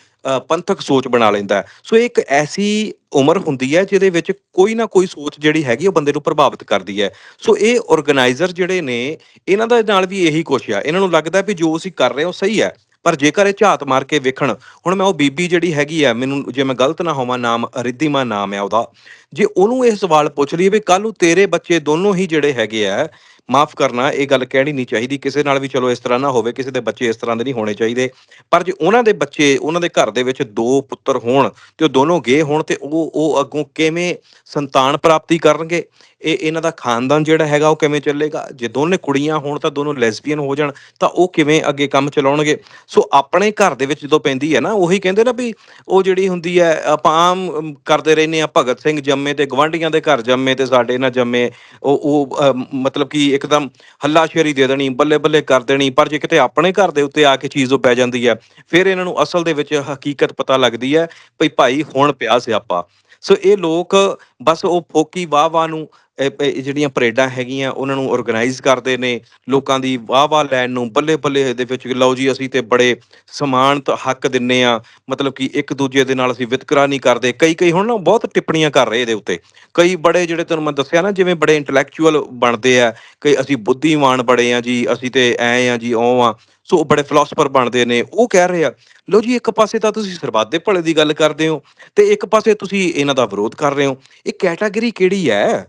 ਪੰਥਕ ਸੋਚ ਬਣਾ ਲੈਂਦਾ ਸੋ ਇਹ ਇੱਕ ਐਸੀ ਉਮਰ ਹੁੰਦੀ ਹੈ ਜਿਹਦੇ ਵਿੱਚ ਕੋਈ ਨਾ ਕੋਈ ਸੋਚ ਜਿਹੜੀ ਹੈਗੀ, ਉਹ ਬੰਦੇ ਨੂੰ ਪ੍ਰਭਾਵਿਤ ਕਰਦੀ ਹੈ। ਸੋ ਇਹ ਆਰਗੇਨਾਈਜ਼ਰ ਜਿਹੜੇ ਨੇ, ਇਹਨਾਂ ਦਾ ਨਾਲ ਵੀ ਇਹੀ ਕੁਛ ਆ। ਇਹਨਾਂ ਨੂੰ ਲੱਗਦਾ ਵੀ ਜੋ ਅਸੀਂ ਕਰ ਰਹੇ ਹਾਂ, ਉਹ ਸਹੀ ਹੈ। ਪਰ ਜੇਕਰ ਇਹ ਝਾਤ ਮਾਰ ਕੇ ਵੇਖਣ, ਹੁਣ ਮੈਂ ਉਹ ਬੀਬੀ ਜਿਹੜੀ ਹੈਗੀ ਆ, ਮੈਨੂੰ ਜੇ ਮੈਂ ਗਲਤ ਨਾ ਹੋਵਾਂ, ਨਾਮ ਰਿੱਧੀਮਾ ਨਾਮ ਹੈ ਉਹਦਾ। ਜੇ ਉਹਨੂੰ ਇਹ ਸਵਾਲ ਪੁੱਛ ਲਈਏ ਵੀ ਕੱਲ ਨੂੰ ਤੇਰੇ ਬੱਚੇ ਦੋਨੋਂ ਹੀ ਜਿਹੜੇ ਹੈਗੇ ਆ ਮਾਫ ਕਰਨਾ, ਇਹ ਗੱਲ ਕਹਿਣੀ ਨਹੀਂ ਚਾਹੀਦੀ। ਕਿਸੇ ਨਾਲ ਵੀ ਚਲੋ ਇਸ ਤਰ੍ਹਾਂ ਨਾ ਹੋਵੇ, ਕਿਸੇ ਦੇ ਬੱਚੇ ਇਸ ਤਰ੍ਹਾਂ ਦੇ ਨਹੀਂ ਹੋਣੇ ਚਾਹੀਦੇ। ਪਰ ਜੇ ਉਹਨਾਂ ਦੇ ਬੱਚੇ, ਉਹਨਾਂ ਦੇ ਘਰ ਦੇ ਵਿੱਚ ਦੋ ਪੁੱਤਰ ਹੋਣ ਤੇ ਉਹ ਦੋਨੋਂ ਗੇ ਹੋਣ ਤੇ ਉਹ ਉਹ ਅੱਗੋਂ ਕਿਵੇਂ ਸੰਤਾਨ ਪ੍ਰਾਪਤੀ ਕਰਨਗੇ? ਇਹ ਇਹਨਾਂ ਦਾ ਖਾਨਦਾਨ ਜਿਹੜਾ ਹੈਗਾ ਉਹ ਕਿਵੇਂ ਚੱਲੇਗਾ? ਜੇ ਦੋਨੇ ਕੁੜੀਆਂ ਹੋਣ ਤਾਂ ਦੋਨੋਂ ਲੈਸਬੀਅਨ ਹੋ ਜਾਣ, ਤਾਂ ਉਹ ਕਿਵੇਂ ਅੱਗੇ ਕੰਮ ਚਲਾਉਣਗੇ? ਸੋ ਆਪਣੇ ਘਰ ਦੇ ਵਿੱਚ ਜਦੋਂ ਪੈਂਦੀ ਹੈ ਨਾ, ਉਹੀ ਕਹਿੰਦੇ ਨਾ ਵੀ ਉਹ ਜਿਹੜੀ ਹੁੰਦੀ ਹੈ, ਆਪਾਂ ਆਮ ਕਰਦੇ ਰਹਿੰਦੇ ਆ ਭਗਤ ਸਿੰਘ ਜੰਮੇ ਤੇ ਗਵਾਂਢੀਆਂ ਦੇ ਘਰ ਜੰਮੇ ਤੇ ਸਾਡੇ ਨਾ ਜੰਮੇ, ਉਹ ਉਹ ਮਤਲਬ ਕਿ ਇੱਕਦਮ ਹੱਲਾਸ਼ੇਰੀ ਦੇ ਦੇਣੀ ਬੱਲੇ ਬੱਲੇ ਕਰ ਦੇਣੀ, ਪਰ ਜੇ ਕਿਤੇ ਆਪਣੇ ਘਰ ਦੇ ਉੱਤੇ ਆ ਕੇ ਚੀਜ਼ ਉਹ ਪੈ ਜਾਂਦੀ ਹੈ, ਫਿਰ ਇਹਨਾਂ ਨੂੰ ਅਸਲ ਦੇ ਵਿੱਚ ਹਕੀਕਤ ਪਤਾ ਲੱਗਦੀ ਹੈ ਭਈ ਭਾਈ ਹੁਣ ਪਿਆ ਸਿਆਪਾ। ਸੋ ਇਹ ਲੋਕ ਬਸ ਉਹ ਫੋਕੀ ਵਾਹ ਵਾਹ ਨੂੰ ਜਿਹੜੀਆਂ ਪਰੇਡਾਂ ਹੈਗੀਆਂ, ਉਹਨਾਂ ਨੂੰ ਆਰਗੇਨਾਈਜ਼ ਕਰਦੇ ਨੇ, ਲੋਕਾਂ ਦੀ ਵਾਹ ਵਾਹ ਲੈਣ ਨੂੰ ਬੱਲੇ ਬੱਲੇ ਦੇ ਵਿੱਚ ਲਓ ਜੀ, ਅਸੀਂ ਤੇ ਬੜੇ ਸਮਾਨਤ ਹੱਕ ਦਿੰਨੇ ਆ, ਮਤਲਬ ਕਿ ਇੱਕ ਦੂਜੇ ਦੇ ਨਾਲ ਅਸੀਂ ਵਿਤਕਰਾ ਨਹੀਂ ਕਰਦੇ ਕਈ ਕਈ ਹੁਣ ਨਾ ਬਹੁਤ ਟਿੱਪਣੀਆਂ ਕਰ ਰਹੇ ਇਹਦੇ ਉੱਤੇ। ਕਈ ਬੜੇ ਜਿਹੜੇ ਤੁਹਾਨੂੰ ਮੈਂ ਦੱਸਿਆ ਨਾ, ਜਿਵੇਂ ਬੜੇ ਇੰਟੈਲੈਕਚੁਅਲ ਬਣਦੇ ਆ, ਕਈ ਅਸੀਂ ਬੁੱਧੀਮਾਨ ਬੜੇ ਆ ਜੀ, ਅਸੀਂ ਤੇ ਐ ਆ ਜੀ ਉਹ ਆ ਸੋ ਉਹ ਬੜੇ ਫਿਲਾਸਫਰ ਬਣਦੇ ਨੇ। ਉਹ ਕਹਿ ਰਹੇ ਆ, ਲਓ ਜੀ, ਇੱਕ ਪਾਸੇ ਤਾਂ ਤੁਸੀਂ ਸਰਬੱਤ ਦੇ ਭਲੇ ਦੀ ਗੱਲ ਕਰਦੇ ਹੋ ਤੇ ਇੱਕ ਪਾਸੇ ਤੁਸੀਂ ਇਹਨਾਂ ਦਾ ਵਿਰੋਧ ਕਰ ਰਹੇ ਹੋ। ਇਹ ਕੈਟਾਗਰੀ ਕਿਹੜੀ ਹੈ?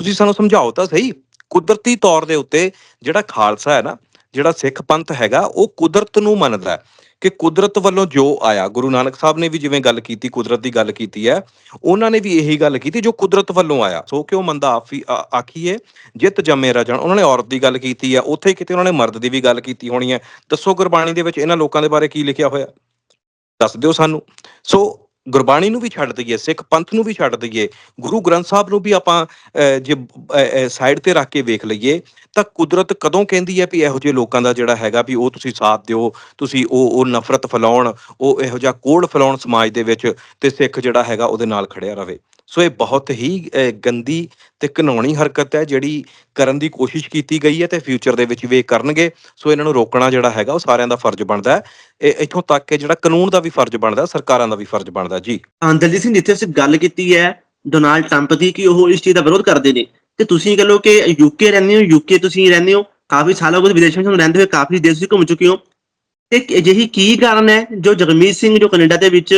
ਤੁਸੀਂ ਸਾਨੂੰ ਸਮਝਾਓ ਤਾਂ ਸਹੀ। ਕੁਦਰਤੀ ਤੌਰ ਦੇ ਉੱਤੇ ਜਿਹੜਾ ਖਾਲਸਾ ਹੈ ਨਾ, ਜਿਹੜਾ ਸਿੱਖ ਪੰਥ ਹੈਗਾ, ਉਹ ਕੁਦਰਤ ਨੂੰ ਮੰਨਦਾ ਕਿ ਕੁਦਰਤ ਵੱਲੋਂ ਜੋ ਆਇਆ, ਗੁਰੂ ਨਾਨਕ ਸਾਹਿਬ ਨੇ ਵੀ ਜਿਵੇਂ ਗੱਲ ਕੀਤੀ, ਕੁਦਰਤ ਦੀ ਗੱਲ ਕੀਤੀ ਹੈ, ਉਹਨਾਂ ਨੇ ਵੀ ਇਹੀ ਗੱਲ ਕੀਤੀ ਜੋ ਕੁਦਰਤ ਵੱਲੋਂ ਆਇਆ। ਸੋ ਕਿਉਂ ਮੰਦਾ ਆਫੀ ਆਖੀਏ, ਜਿੱਤ ਜੰਮੇ ਰਜਣ ਉਹਨਾਂ ਨੇ ਔਰਤ ਦੀ ਗੱਲ ਕੀਤੀ ਹੈ, ਉੱਥੇ ਹੀ ਕਿਤੇ ਉਹਨਾਂ ਨੇ ਮਰਦ ਦੀ ਵੀ ਗੱਲ ਕੀਤੀ ਹੋਣੀ ਹੈ। ਦੱਸੋ ਗੁਰਬਾਣੀ ਦੇ ਵਿੱਚ ਇਹਨਾਂ ਲੋਕਾਂ ਦੇ ਬਾਰੇ ਕੀ ਲਿਖਿਆ ਹੋਇਆ? ਦੱਸ ਦਿਓ ਸਾਨੂੰ। ਸੋ ਗੁਰਬਾਣੀ ਨੂੰ ਵੀ ਛੱਡ ਦਈਏ ਸਿੱਖ ਪੰਥ ਨੂੰ ਵੀ ਛੱਡ ਦਈਏ ਗੁਰੂ ਗ੍ਰੰਥ ਸਾਹਿਬ ਨੂੰ ਵੀ ਆਪਾਂ ਅਹ, ਜੇ ਸਾਈਡ ਤੇ ਰੱਖ ਕੇ ਵੇਖ ਲਈਏ ਤਾਂ ਕੁਦਰਤ ਕਦੋਂ ਕਹਿੰਦੀ ਹੈ ਵੀ ਇਹੋ ਜਿਹੇ ਲੋਕਾਂ ਦਾ ਜਿਹੜਾ ਹੈਗਾ ਵੀ ਉਹ ਤੁਸੀਂ ਸਾਥ ਦਿਓ ਤੁਸੀਂ ਉਹ ਉਹ ਨਫ਼ਰਤ ਫੈਲਾਉਣ ਉਹ ਇਹੋ ਜਿਹਾ ਕੋੜ ਫੈਲਾਉਣ ਸਮਾਜ ਦੇ ਵਿੱਚ ਤੇ ਸਿੱਖ ਜਿਹੜਾ ਹੈਗਾ ਉਹਦੇ ਨਾਲ ਖੜਿਆ ਰਵੇ ਸੋ ਇਹ ਬਹੁਤ ਹੀ ਗੰਦੀ ਤੇ ਘਿਨਾਉਣੀ ਹਰਕਤ ਹੈ ਜਿਹੜੀ ਕਰਨ ਦੀ ਕੋਸ਼ਿਸ਼ ਕੀਤੀ ਗਈ ਹੈ ਤੇ ਫਿਊਚਰ ਦੇ ਵਿੱਚ ਵੀ ਇਹ ਕਰਨਗੇ। ਸੋ ਇਹਨਾਂ ਨੂੰ ਰੋਕਣਾ ਜਿਹੜਾ ਹੈਗਾ ਉਹ ਸਾਰਿਆਂ ਦਾ ਫਰਜ਼ ਬਣਦਾ ਹੈ। ਇਹ ਇੱਥੋਂ ਤੱਕ ਕਿ ਜਿਹੜਾ ਕਾਨੂੰਨ ਦਾ ਵੀ ਫਰਜ਼ ਬਣਦਾ, ਸਰਕਾਰਾਂ ਦਾ ਵੀ ਫਰਜ਼ ਬਣਦਾ, ਜੀ। ਦਲਜੀਤ ਸਿੰਘ, ਜਿੱਥੇ ਅਸੀਂ ਗੱਲ ਕੀਤੀ ਹੈ ਡੋਨਾਲਡ ਟਰੰਪ ਦੀ ਕਿ ਉਹ ਇਸ ਚੀਜ਼ ਦਾ ਵਿਰੋਧ ਕਰਦੇ ਨੇ, ਤੇ ਤੁਸੀਂ ਕਹ ਲਓ ਕਿ ਯੂਕੇ ਰਹਿੰਦੇ ਹੋ ਯੂਕੇ ਤੁਸੀਂ ਰਹਿੰਦੇ ਹੋ, ਕਾਫੀ ਸਾਲਾਂ ਤੋਂ ਵਿਦੇਸ਼ਾਂ ਵਿੱਚ ਰਹਿੰਦੇ ਹੋਏ ਕਾਫੀ ਦੇਸ਼ ਤੁਸੀਂ ਘੁੰਮ ਚੁੱਕੇ ਹੋ। ਤੇ ਅਜਿਹੀ ਕੀ ਕਾਰਨ ਹੈ ਜੋ ਜਗਮੀਤ ਸਿੰਘ, ਜੋ ਕੈਨੇਡਾ ਦੇ ਵਿੱਚ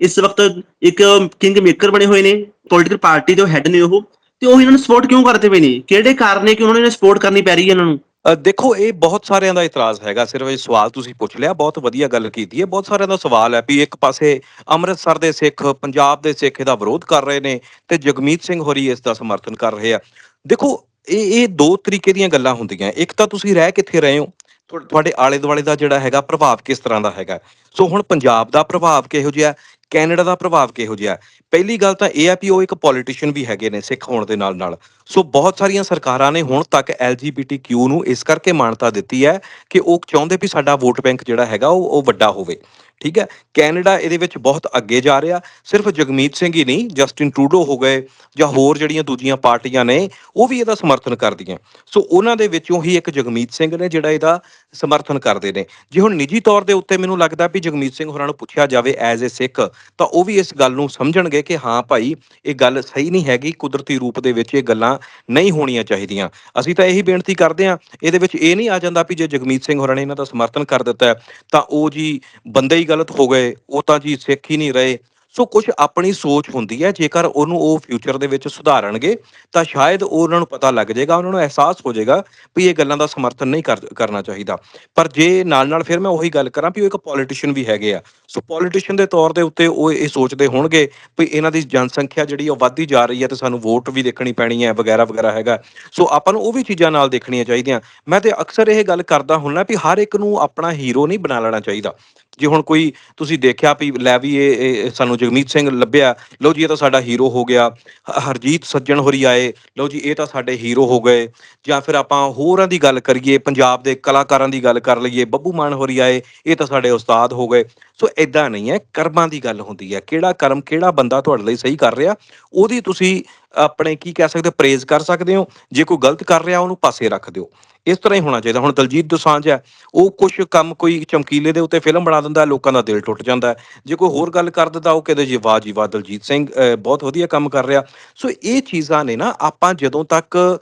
ਇਸ ਵਕਤ ਇੱਕ ਕਿੰਗ ਮੇਕਰ ਬਣੇ ਹੋਏ ਨੇ ਪੋਲਿਟਿਕਲ ਪਾਰਟੀ ਦੇ ਹੈੱਡ ਨੇ ਉਹ, ਤੇ ਉਹ ਇਹਨਾਂ ਨੂੰ ਸਪੋਰਟ ਕਿਉਂ ਕਰਦੇ ਪਏ ਨੇ? ਕਿਹੜੇ ਕਾਰਨ ਨੇ ਕਿ ਉਹਨਾਂ ਨੂੰ ਸਪੋਰਟ ਕਰਨੀ ਪੈ ਰਹੀ ਹੈ ਇਹਨਾਂ ਨੂੰ? ਦੇਖੋ, ਇਹ ਬਹੁਤ ਸਾਰਿਆਂ ਦਾ ਇਤਰਾਜ਼ ਹੈਗਾ, ਸਿਰਫ ਇਹ ਸਵਾਲ ਤੁਸੀਂ ਪੁੱਛ ਲਿਆ, ਬਹੁਤ ਵਧੀਆ ਗੱਲ ਕੀਤੀ ਹੈ, ਬਹੁਤ ਸਾਰਿਆਂ ਦਾ ਸਵਾਲ ਹੈ ਵੀ ਇੱਕ ਪਾਸੇ ਅੰਮ੍ਰਿਤਸਰ ਦੇ ਸਿੱਖ, ਪੰਜਾਬ ਦੇ ਸਿੱਖ ਇਹਦਾ ਵਿਰੋਧ ਕਰ ਰਹੇ ਨੇ, ਤੇ ਜਗਮੀਤ ਸਿੰਘ ਹੋਰੀ ਇਸ ਦਾ ਸਮਰਥਨ ਕਰ ਰਹੇ ਆ। ਦੇਖੋ, ਇਹ ਇਹ ਦੋ ਤਰੀਕੇ ਦੀਆਂ ਗੱਲਾਂ ਹੁੰਦੀਆਂ, ਇੱਕ ਤਾਂ ਤੁਸੀਂ ਰਹਿ ਕਿੱਥੇ ਰਹੇ ਹੋ? ਤੁਹਾਡੇ ਆਲੇ ਦੁਆਲੇ ਦਾ ਜਿਹੜਾ ਹੈਗਾ ਪ੍ਰਭਾਵ ਕਿਸ ਤਰ੍ਹਾਂ ਦਾ ਹੈਗਾ? ਸੋ ਹੁਣ ਪੰਜਾਬ ਦਾ ਪ੍ਰਭਾਵ ਕਿਹੋ ਜਿਹਾ ਕੈਨੇਡਾ ਦਾ ਪ੍ਰਭਾਵ ਕਿਹੋ ਜਿਹਾ ਪਹਿਲੀ ਗੱਲ ਤਾਂ ਇਹ ਆ ਕਿ ਉਹ ਇੱਕ ਪੋਲੀਟੀਸ਼ੀਅਨ ਵੀ ਹੈਗੇ ਨੇ ਸਿੱਖ ਹੋਣ ਦੇ ਨਾਲ ਨਾਲ। ਸੋ ਬਹੁਤ ਸਾਰੀਆਂ ਸਰਕਾਰਾਂ ਨੇ ਹੁਣ ਤੱਕ LGBTQ ਨੂੰ ਇਸ ਕਰਕੇ ਮਾਨਤਾ ਦਿੱਤੀ ਹੈ ਕਿ ਉਹ ਚਾਹੁੰਦੇ ਵੀ ਸਾਡਾ ਵੋਟ ਬੈਂਕ ਜਿਹੜਾ ਹੈਗਾ ਉਹ ਉਹ ਵੱਡਾ ਹੋਵੇ। ਠੀਕ ਹੈ? ਕੈਨੇਡਾ ਇਹਦੇ ਵਿੱਚ ਬਹੁਤ ਅੱਗੇ ਜਾ ਰਿਹਾ। ਸਿਰਫ ਜਗਮੀਤ ਸਿੰਘ ਹੀ ਨਹੀਂ, ਜਸਟਿਨ ਟਰੂਡੋ ਹੋ ਗਏ ਜਾਂ ਹੋਰ ਜਿਹੜੀਆਂ ਦੂਜੀਆਂ ਪਾਰਟੀਆਂ ਨੇ, ਉਹ ਵੀ ਇਹਦਾ ਸਮਰਥਨ ਕਰਦੀਆਂ। ਸੋ ਉਹਨਾਂ ਦੇ ਵਿੱਚੋਂ ਹੀ ਇੱਕ ਜਗਮੀਤ ਸਿੰਘ ਨੇ ਜਿਹੜਾ ਇਹਦਾ ਸਮਰਥਨ ਕਰਦੇ ਨੇ। ਜੇ ਹੁਣ ਨਿੱਜੀ ਤੌਰ ਦੇ ਉੱਤੇ ਮੈਨੂੰ ਲੱਗਦਾ ਵੀ ਜਗਮੀਤ ਸਿੰਘ ਹੋਰਾਂ ਨੂੰ ਪੁੱਛਿਆ ਜਾਵੇ ਐਜ਼ ਅ ਸਿੱਖ, ਤਾਂ ਉਹ ਵੀ ਇਸ ਗੱਲ ਨੂੰ ਸਮਝਣਗੇ ਕਿ ਹਾਂ ਭਾਈ, ਇਹ ਗੱਲ ਸਹੀ ਨਹੀਂ ਹੈਗੀ, ਕੁਦਰਤੀ ਰੂਪ ਦੇ ਵਿੱਚ ਇਹ ਗੱਲਾਂ ਨਹੀਂ ਹੋਣੀਆਂ ਚਾਹੀਦੀਆਂ। ਅਸੀਂ ਤਾਂ ਇਹੀ ਬੇਨਤੀ ਕਰਦੇ ਹਾਂ, ਇਹਦੇ ਵਿੱਚ ਇਹ ਨਹੀਂ ਆ ਜਾਂਦਾ ਵੀ ਜੇ ਜਗਮੀਤ ਸਿੰਘ ਹੋਰਾਂ ਨੇ ਇਹਨਾਂ ਦਾ ਸਮਰਥਨ ਕਰ ਦਿੱਤਾ ਤਾਂ ਉਹ ਜੀ ਬੰਦੇ ਹੀ ਗਲਤ ਹੋ ਗਏ, ਉਹ ਤਾਂ ਜੀ ਸਿੱਖ ਹੀ ਨਹੀਂ ਰਹੇ। ਸੋ ਕੁਝ ਆਪਣੀ ਸੋਚ ਹੁੰਦੀ ਹੈ, ਜੇਕਰ ਉਹਨੂੰ ਉਹ ਫਿਊਚਰ ਦੇ ਵਿੱਚ ਸੁਧਾਰਨਗੇ, ਤਾਂ ਸ਼ਾਇਦ ਉਹਨਾਂ ਨੂੰ ਪਤਾ ਲੱਗ ਜਾਏਗਾ, ਉਹਨਾਂ ਨੂੰ ਅਹਿਸਾਸ ਹੋ ਜਾਏਗਾ ਵੀ ਇਹ ਗੱਲਾਂ ਦਾ ਸਮਰਥਨ ਨਹੀਂ ਕਰਨਾ ਚਾਹੀਦਾ। ਪਰ ਜੇ ਨਾਲ ਨਾਲ ਫਿਰ ਮੈਂ ਉਹੀ ਗੱਲ ਕਰਾਂ ਵੀ ਉਹ ਇੱਕ ਪੋਲੀਟੀਸ਼ੀਅਨ ਵੀ ਹੈਗੇ ਆ। ਸੋ ਪੋਲੀਟੀਸ਼ੀਅਨ ਦੇ ਤੌਰ ਦੇ ਉੱਤੇ ਉਹ ਇਹ ਸੋਚਦੇ ਹੋਣਗੇ ਵੀ ਇਹਨਾਂ ਦੀ ਜਨਸੰਖਿਆ ਜਿਹੜੀ ਉਹ ਵੱਧਦੀ ਜਾ ਰਹੀ ਹੈ ਤੇ ਸਾਨੂੰ ਵੋਟ ਵੀ ਦੇਖਣੀ ਪੈਣੀ ਹੈ ਵਗੈਰਾ ਵਗੈਰਾ ਹੈਗਾ। ਸੋ ਆਪਾਂ ਨੂੰ ਉਹ ਵੀ ਚੀਜ਼ਾਂ ਨਾਲ ਦੇਖਣੀਆਂ ਚਾਹੀਦੀਆਂ। ਮੈਂ ਤੇ ਅਕਸਰ ਇਹ ਗੱਲ ਕਰਦਾ ਹੁੰਨਾ ਵੀ ਹਰ ਇੱਕ ਨੂੰ ਆਪਣਾ ਹੀਰੋ ਨਹੀਂ ਬਣਾ ਲੈਣਾ ਚਾਹੀਦਾ। ਜੇ ਹੁਣ ਕੋਈ ਤੁਸੀਂ ਦੇਖਿਆ ਵੀ ਲੈ ਵੀ ਇਹ ਸਾਨੂੰ ਜਗਮੀਤ ਸਿੰਘ ਲੱਭਿਆ, ਲਓ ਜੀ ਇਹ ਤਾਂ ਸਾਡਾ ਹੀਰੋ ਹੋ ਗਿਆ, ਹ- ਹਰਜੀਤ ਸੱਜਣ ਹੋਰੀ ਆਏ, ਲਓ ਜੀ ਇਹ ਤਾਂ ਸਾਡੇ ਹੀਰੋ ਹੋ ਗਏ, ਜਾਂ ਫਿਰ ਆਪਾਂ ਹੋਰਾਂ ਦੀ ਗੱਲ ਕਰੀਏ, ਪੰਜਾਬ ਦੇ ਕਲਾਕਾਰਾਂ ਦੀ ਗੱਲ ਕਰ ਲਈਏ, ਬੱਬੂ ਮਾਨ ਹੋਰੀ ਆਏ, ਇਹ ਤਾਂ ਸਾਡੇ ਉਸਤਾਦ ਹੋ ਗਏ ਸੋ ਇਦਾਂ ਨਹੀਂ ਹੈ ਕਰਮਾਂ ਦੀ ਗੱਲ ਹੁੰਦੀ ਹੈ। ਕਿਹੜਾ ਕਰਮ ਕਿਹੜਾ ਬੰਦਾ ਤੁਹਾਡੇ ਲਈ ਸਹੀ ਕਰ ਰਿਹਾ ਉਹਦੀ ਤੁਸੀਂ ਆਪਣੇ ਕੀ ਕਹਿ ਸਕਦੇ ਪ੍ਰੇਜ਼ ਕਰ ਸਕਦੇ ਹੋ। ਜੇ ਕੋਈ ਗਲਤ ਕਰ ਰਿਹਾ ਉਹਨੂੰ ਪਾਸੇ ਰੱਖ ਦਿਓ। ਇਸ ਤਰ੍ਹਾਂ ਹੀ ਹੋਣਾ ਚਾਹੀਦਾ। ਹੁਣ ਦਲਜੀਤ ਦੋਸਾਂਝ ਹੈ ਉਹ ਕੁਝ ਕੰਮ ਕੋਈ ਚਮਕੀਲੇ ਦੇ ਉੱਤੇ ਫਿਲਮ ਬਣਾ ਦਿੰਦਾ ਲੋਕਾਂ ਦਾ ਦਿਲ ਟੁੱਟ ਜਾਂਦਾ। ਜੇ ਕੋਈ ਹੋਰ ਗੱਲ ਕਰ ਦਿੰਦਾ ਉਹ ਕਹਿੰਦੇ ਜੀ ਵਾਹ ਜੀ ਵਾਹ ਦਲਜੀਤ ਸਿੰਘ ਅਹ, ਬਹੁਤ ਵਧੀਆ ਕੰਮ ਕਰ ਰਿਹਾ। ਸੋ ਇਹ ਚੀਜ਼ਾਂ ਨੇ ਨਾ ਆਪਾਂ ਜਦੋਂ ਤੱਕ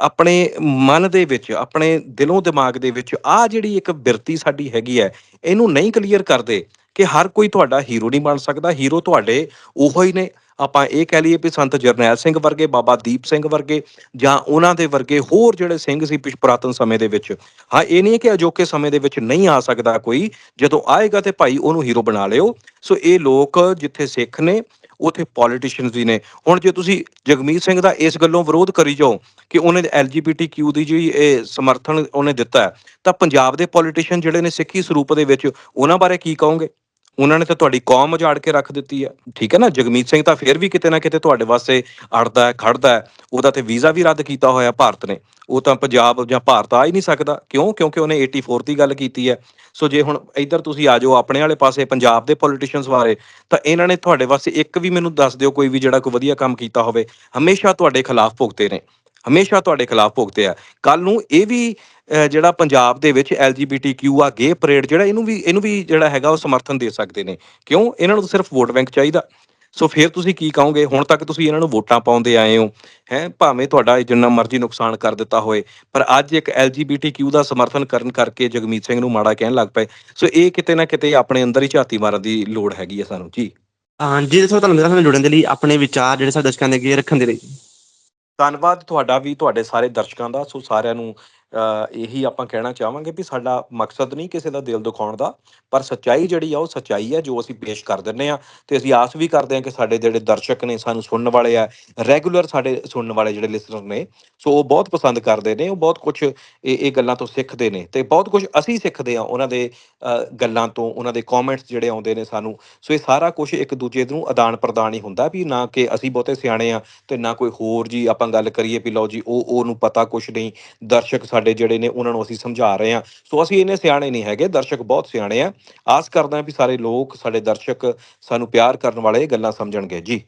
ਆਪਣੇ ਮਨ ਦੇ ਵਿੱਚ, ਆਪਣੇ ਦਿਲੋਂ ਦਿਮਾਗ ਦੇ ਵਿੱਚ ਆ ਜਿਹੜੀ ਇੱਕ ਬਿਰਤੀ ਸਾਡੀ ਹੈਗੀ ਹੈ, ਇਹਨੂੰ ਨਹੀਂ ਕਲੀਅਰ ਕਰਦੇ ਕਿ ਹਰ ਕੋਈ ਤੁਹਾਡਾ ਹੀਰੋ ਨਹੀਂ ਬਣ ਸਕਦਾ। ਹੀਰੋ ਤੁਹਾਡੇ ਉਹੋ ਹੀ ਨੇ। ਆਪਾਂ ਇਹ ਕਹਿ ਲਈਏ ਵੀ ਸੰਤ ਜਰਨੈਲ ਸਿੰਘ ਵਰਗੇ, ਬਾਬਾ ਦੀਪ ਸਿੰਘ ਵਰਗੇ ਜਾਂ ਉਹਨਾਂ ਦੇ ਵਰਗੇ ਹੋਰ ਜਿਹੜੇ ਸਿੰਘ ਸੀ ਪਿਛ ਪੁਰਾਤਨ ਸਮੇਂ ਦੇ ਵਿੱਚ। ਹਾਂ, ਇਹ ਨਹੀਂ ਕਿ ਅਜੋਕੇ ਸਮੇਂ ਦੇ ਵਿੱਚ ਨਹੀਂ ਆ ਸਕਦਾ ਕੋਈ। ਜਦੋਂ ਆਏਗਾ ਤੇ ਭਾਈ ਉਹਨੂੰ ਹੀਰੋ ਬਣਾ ਲਿਓ। ਸੋ ਇਹ ਲੋਕ ਜਿੱਥੇ ਸਿੱਖ ਨੇ ਉਥੇ ਪੋਲੀਟੀਸ਼ੀਅਨਸ ਵੀ ਨੇ। ਹੁਣ ਜੇ ਤੁਸੀਂ ਜਗਮੀਤ ਸਿੰਘ ਦਾ ਇਸ ਗੱਲੋਂ ਵਿਰੋਧ ਕਰੀ ਜਾਓ ਕਿ ਉਹਨੇ ਐਲਜੀਬੀਟੀਕਿਊ ਦੀ ਜਿਹੜੀ ਇਹ ਸਮਰਥਨ ਉਹਨੇ ਦਿੱਤਾ ਹੈ, ਤਾਂ ਪੰਜਾਬ ਦੇ ਪੋਲੀਟੀਸ਼ੀਅਨ ਜਿਹੜੇ ਨੇ ਸਿੱਖੀ ਸਰੂਪ ਦੇ ਵਿੱਚ ਉਹਨਾਂ ਬਾਰੇ ਕੀ ਕਹੋਗੇ? ਉਹਨਾਂ ਨੇ ਤਾਂ ਤੁਹਾਡੀ ਕੌਮ ਉਜਾੜ ਕੇ ਰੱਖ ਦਿੱਤੀ ਹੈ। ਠੀਕ ਹੈ ਨਾ? ਜਗਮੀਤ ਸਿੰਘ ਤਾਂ ਫਿਰ ਵੀ ਕਿਤੇ ਨਾ ਕਿਤੇ ਤੁਹਾਡੇ ਵਾਸਤੇ ਅੜਦਾ ਹੈ, ਖੜਦਾ ਹੈ। ਉਹਦਾ ਤੇ ਵੀਜ਼ਾ ਵੀ ਰੱਦ ਕੀਤਾ ਹੋਇਆ ਭਾਰਤ ਨੇ। ਉਹ ਤਾਂ ਪੰਜਾਬ ਜਾਂ ਭਾਰਤ ਆ ਹੀ ਨਹੀਂ ਸਕਦਾ। ਕਿਉਂ? ਕਿਉਂਕਿ ਉਹਨੇ 84 ਦੀ ਗੱਲ ਕੀਤੀ ਹੈ। ਸੋ ਜੇ ਹੁਣ ਇੱਧਰ ਤੁਸੀਂ ਆ ਜਾਓ ਆਪਣੇ ਵਾਲੇ ਪਾਸੇ ਪੰਜਾਬ ਦੇ ਪੋਲੀਟੀਸ਼ੀਅਨਸ ਬਾਰੇ, ਤਾਂ ਇਹਨਾਂ ਨੇ ਤੁਹਾਡੇ ਵਾਸਤੇ ਇੱਕ ਵੀ ਮੈਨੂੰ ਦੱਸ ਦਿਓ ਕੋਈ ਵੀ ਜਿਹੜਾ ਕੋਈ ਵਧੀਆ ਕੰਮ ਕੀਤਾ ਹੋਵੇ। ਹਮੇਸ਼ਾ ਤੁਹਾਡੇ ਖਿਲਾਫ ਭੁਗਤੇ ਨੇ। ਹਮੇਸ਼ਾ ਤੁਹਾਡੇ ਖਿਲਾਫ ਭੁਗਤੇ ਆ। ਕੱਲ ਨੂੰ ਇਹ ਵੀ ਜਿਹੜਾ ਪੰਜਾਬ ਦੇ ਵਿੱਚ ਐਲਜੀਬੀਟੀਕਿਊ ਆ ਗੇ ਪਰੇਡ ਜਿਹੜਾ ਇਹਨੂੰ ਵੀ ਇਹਨੂੰ ਵੀ ਜਿਹੜਾ ਹੈਗਾ ਉਹ ਸਮਰਥਨ ਦੇ ਸਕਦੇ ਨੇ। ਕਿਉਂ? ਇਹਨਾਂ ਨੂੰ ਸਿਰਫ ਵੋਟ ਬੈਂਕ ਚਾਹੀਦਾ। ਸੋ ਫਿਰ ਤੁਸੀਂ ਕੀ ਕਹੋਗੇ? ਹੁਣ ਤੱਕ ਤੁਸੀਂ ਇਹਨਾਂ ਨੂੰ ਵੋਟਾਂ ਪਾਉਂਦੇ ਆਏ ਹੋ ਹੈ? ਭਾਵੇਂ ਤੁਹਾਡਾ ਜਿੰਨਾ ਮਰਜ਼ੀ ਨੁਕਸਾਨ ਕਰ ਦਿੱਤਾ ਹੋਏ ਪਰ ਅੱਜ ਇੱਕ ਐਲਜੀਬੀਟੀਕਿਊ ਦਾ ਸਮਰਥਨ ਕਰਨ ਕਰਕੇ ਜਗਮੀਤ ਸਿੰਘ ਨੂੰ ਮਾੜਾ ਕਹਿਣ ਲੱਗ ਪਏ। ਸੋ ਇਹ ਕਿਤੇ ਨਾ ਕਿਤੇ ਆਪਣੇ ਅੰਦਰ ਹੀ ਝਾਤੀ ਮਾਰਨ ਦੀ ਲੋੜ ਹੈਗੀ ਹੈ ਸਾਨੂੰ ਜੀ। ਹਾਂਜੀ ਦੱਸੋ ਤੁਹਾਨੂੰ ਮੇਰੇ ਨਾਲ ਜੁੜਨ ਦੇ ਲਈ ਆਪਣੇ ਵਿਚਾਰ ਜਿਹੜੇ ਸਾਡੇ ਦਰਸ਼ਕਾਂ ਦੇ ਅੱਗੇ ਰੱਖਣ ਦੇ ਲਈ। ਧੰਨਵਾਦ ਤੁਹਾਡਾ ਵੀ ਤੁਹਾਡੇ ਸਾਰੇ ਦਰਸ਼ਕਾਂ ਦਾ। ਸੋ ਸਾਰਿਆਂ ਨੂੰ ਇਹੀ ਆਪਾਂ ਕਹਿਣਾ ਚਾਹਾਂਗੇ ਵੀ ਸਾਡਾ ਮਕਸਦ ਨਹੀਂ ਕਿਸੇ ਦਾ ਦਿਲ ਦੁਖਾਉਣ ਦਾ ਪਰ ਸੱਚਾਈ ਜਿਹੜੀ ਆ ਉਹ ਸੱਚਾਈ ਹੈ ਜੋ ਅਸੀਂ ਪੇਸ਼ ਕਰ ਦਿੰਨੇ ਆ ਤੇ ਅਸੀਂ ਆਸ ਵੀ ਕਰਦੇ ਹਾਂ ਕਿ ਸਾਡੇ ਜਿਹੜੇ ਦਰਸ਼ਕ ਨੇ ਸਾਨੂੰ ਸੁਣਨ ਵਾਲੇ ਆ ਰੈਗੂਲਰ ਸਾਡੇ ਸੁਣਨ ਵਾਲੇ ਜਿਹੜੇ ਲਿਸਨਰ ਨੇ ਸੋ ਉਹ ਬਹੁਤ ਪਸੰਦ ਕਰਦੇ ਨੇ ਉਹ ਬਹੁਤ ਕੁਝ ਇਹ ਇਹ ਗੱਲਾਂ ਤੋਂ ਸਿੱਖਦੇ ਨੇ ਤੇ ਬਹੁਤ ਕੁਝ ਅਸੀਂ ਸਿੱਖਦੇ ਆ ਉਹਨਾਂ ਦੇ ਅਹ, ਗੱਲਾਂ ਤੋਂ ਉਹਨਾਂ ਦੇ ਕਮੈਂਟਸ ਜਿਹੜੇ ਆਉਂਦੇ ਨੇ ਸਾਨੂੰ ਸੋ ਇਹ ਸਾਰਾ ਕੁਝ ਇੱਕ ਦੂਜੇ ਨੂੰ ਆਦਾਨ ਪ੍ਰਦਾਨ ਹੀ ਹੁੰਦਾ ਵੀ ਨਾ ਕਿ ਅਸੀਂ ਬਹੁਤੇ ਸਿਆਣੇ ਆ ਤੇ ਨਾ ਕੋਈ ਹੋਰ ਜੀ ਆਪਾਂ ਗੱਲ ਕਰੀਏ ਵੀ ਲਓ ਜੀ ਉਹ ਉਹਨੂੰ ਪਤਾ ਕੁਝ ਨਹੀਂ ਦਰਸ਼ਕ ਸਾਡੇ ਸਾਡੇ ਜਿਹੜੇ ਨੇ ਉਹਨਾਂ ਨੂੰ ਅਸੀਂ ਸਮਝਾ ਰਹੇ ਹਾਂ। ਸੋ ਅਸੀਂ ਇੰਨੇ ਸਿਆਣੇ ਨਹੀਂ ਹੈਗੇ, ਦਰਸ਼ਕ ਬਹੁਤ ਸਿਆਣੇ ਆ। ਆਸ ਕਰਦਾ ਵੀ ਸਾਰੇ ਲੋਕ, ਸਾਡੇ ਦਰਸ਼ਕ ਸਾਨੂੰ ਪਿਆਰ ਕਰਨ ਵਾਲੇ ਇਹ ਗੱਲਾਂ ਸਮਝਣਗੇ। ਜੀ।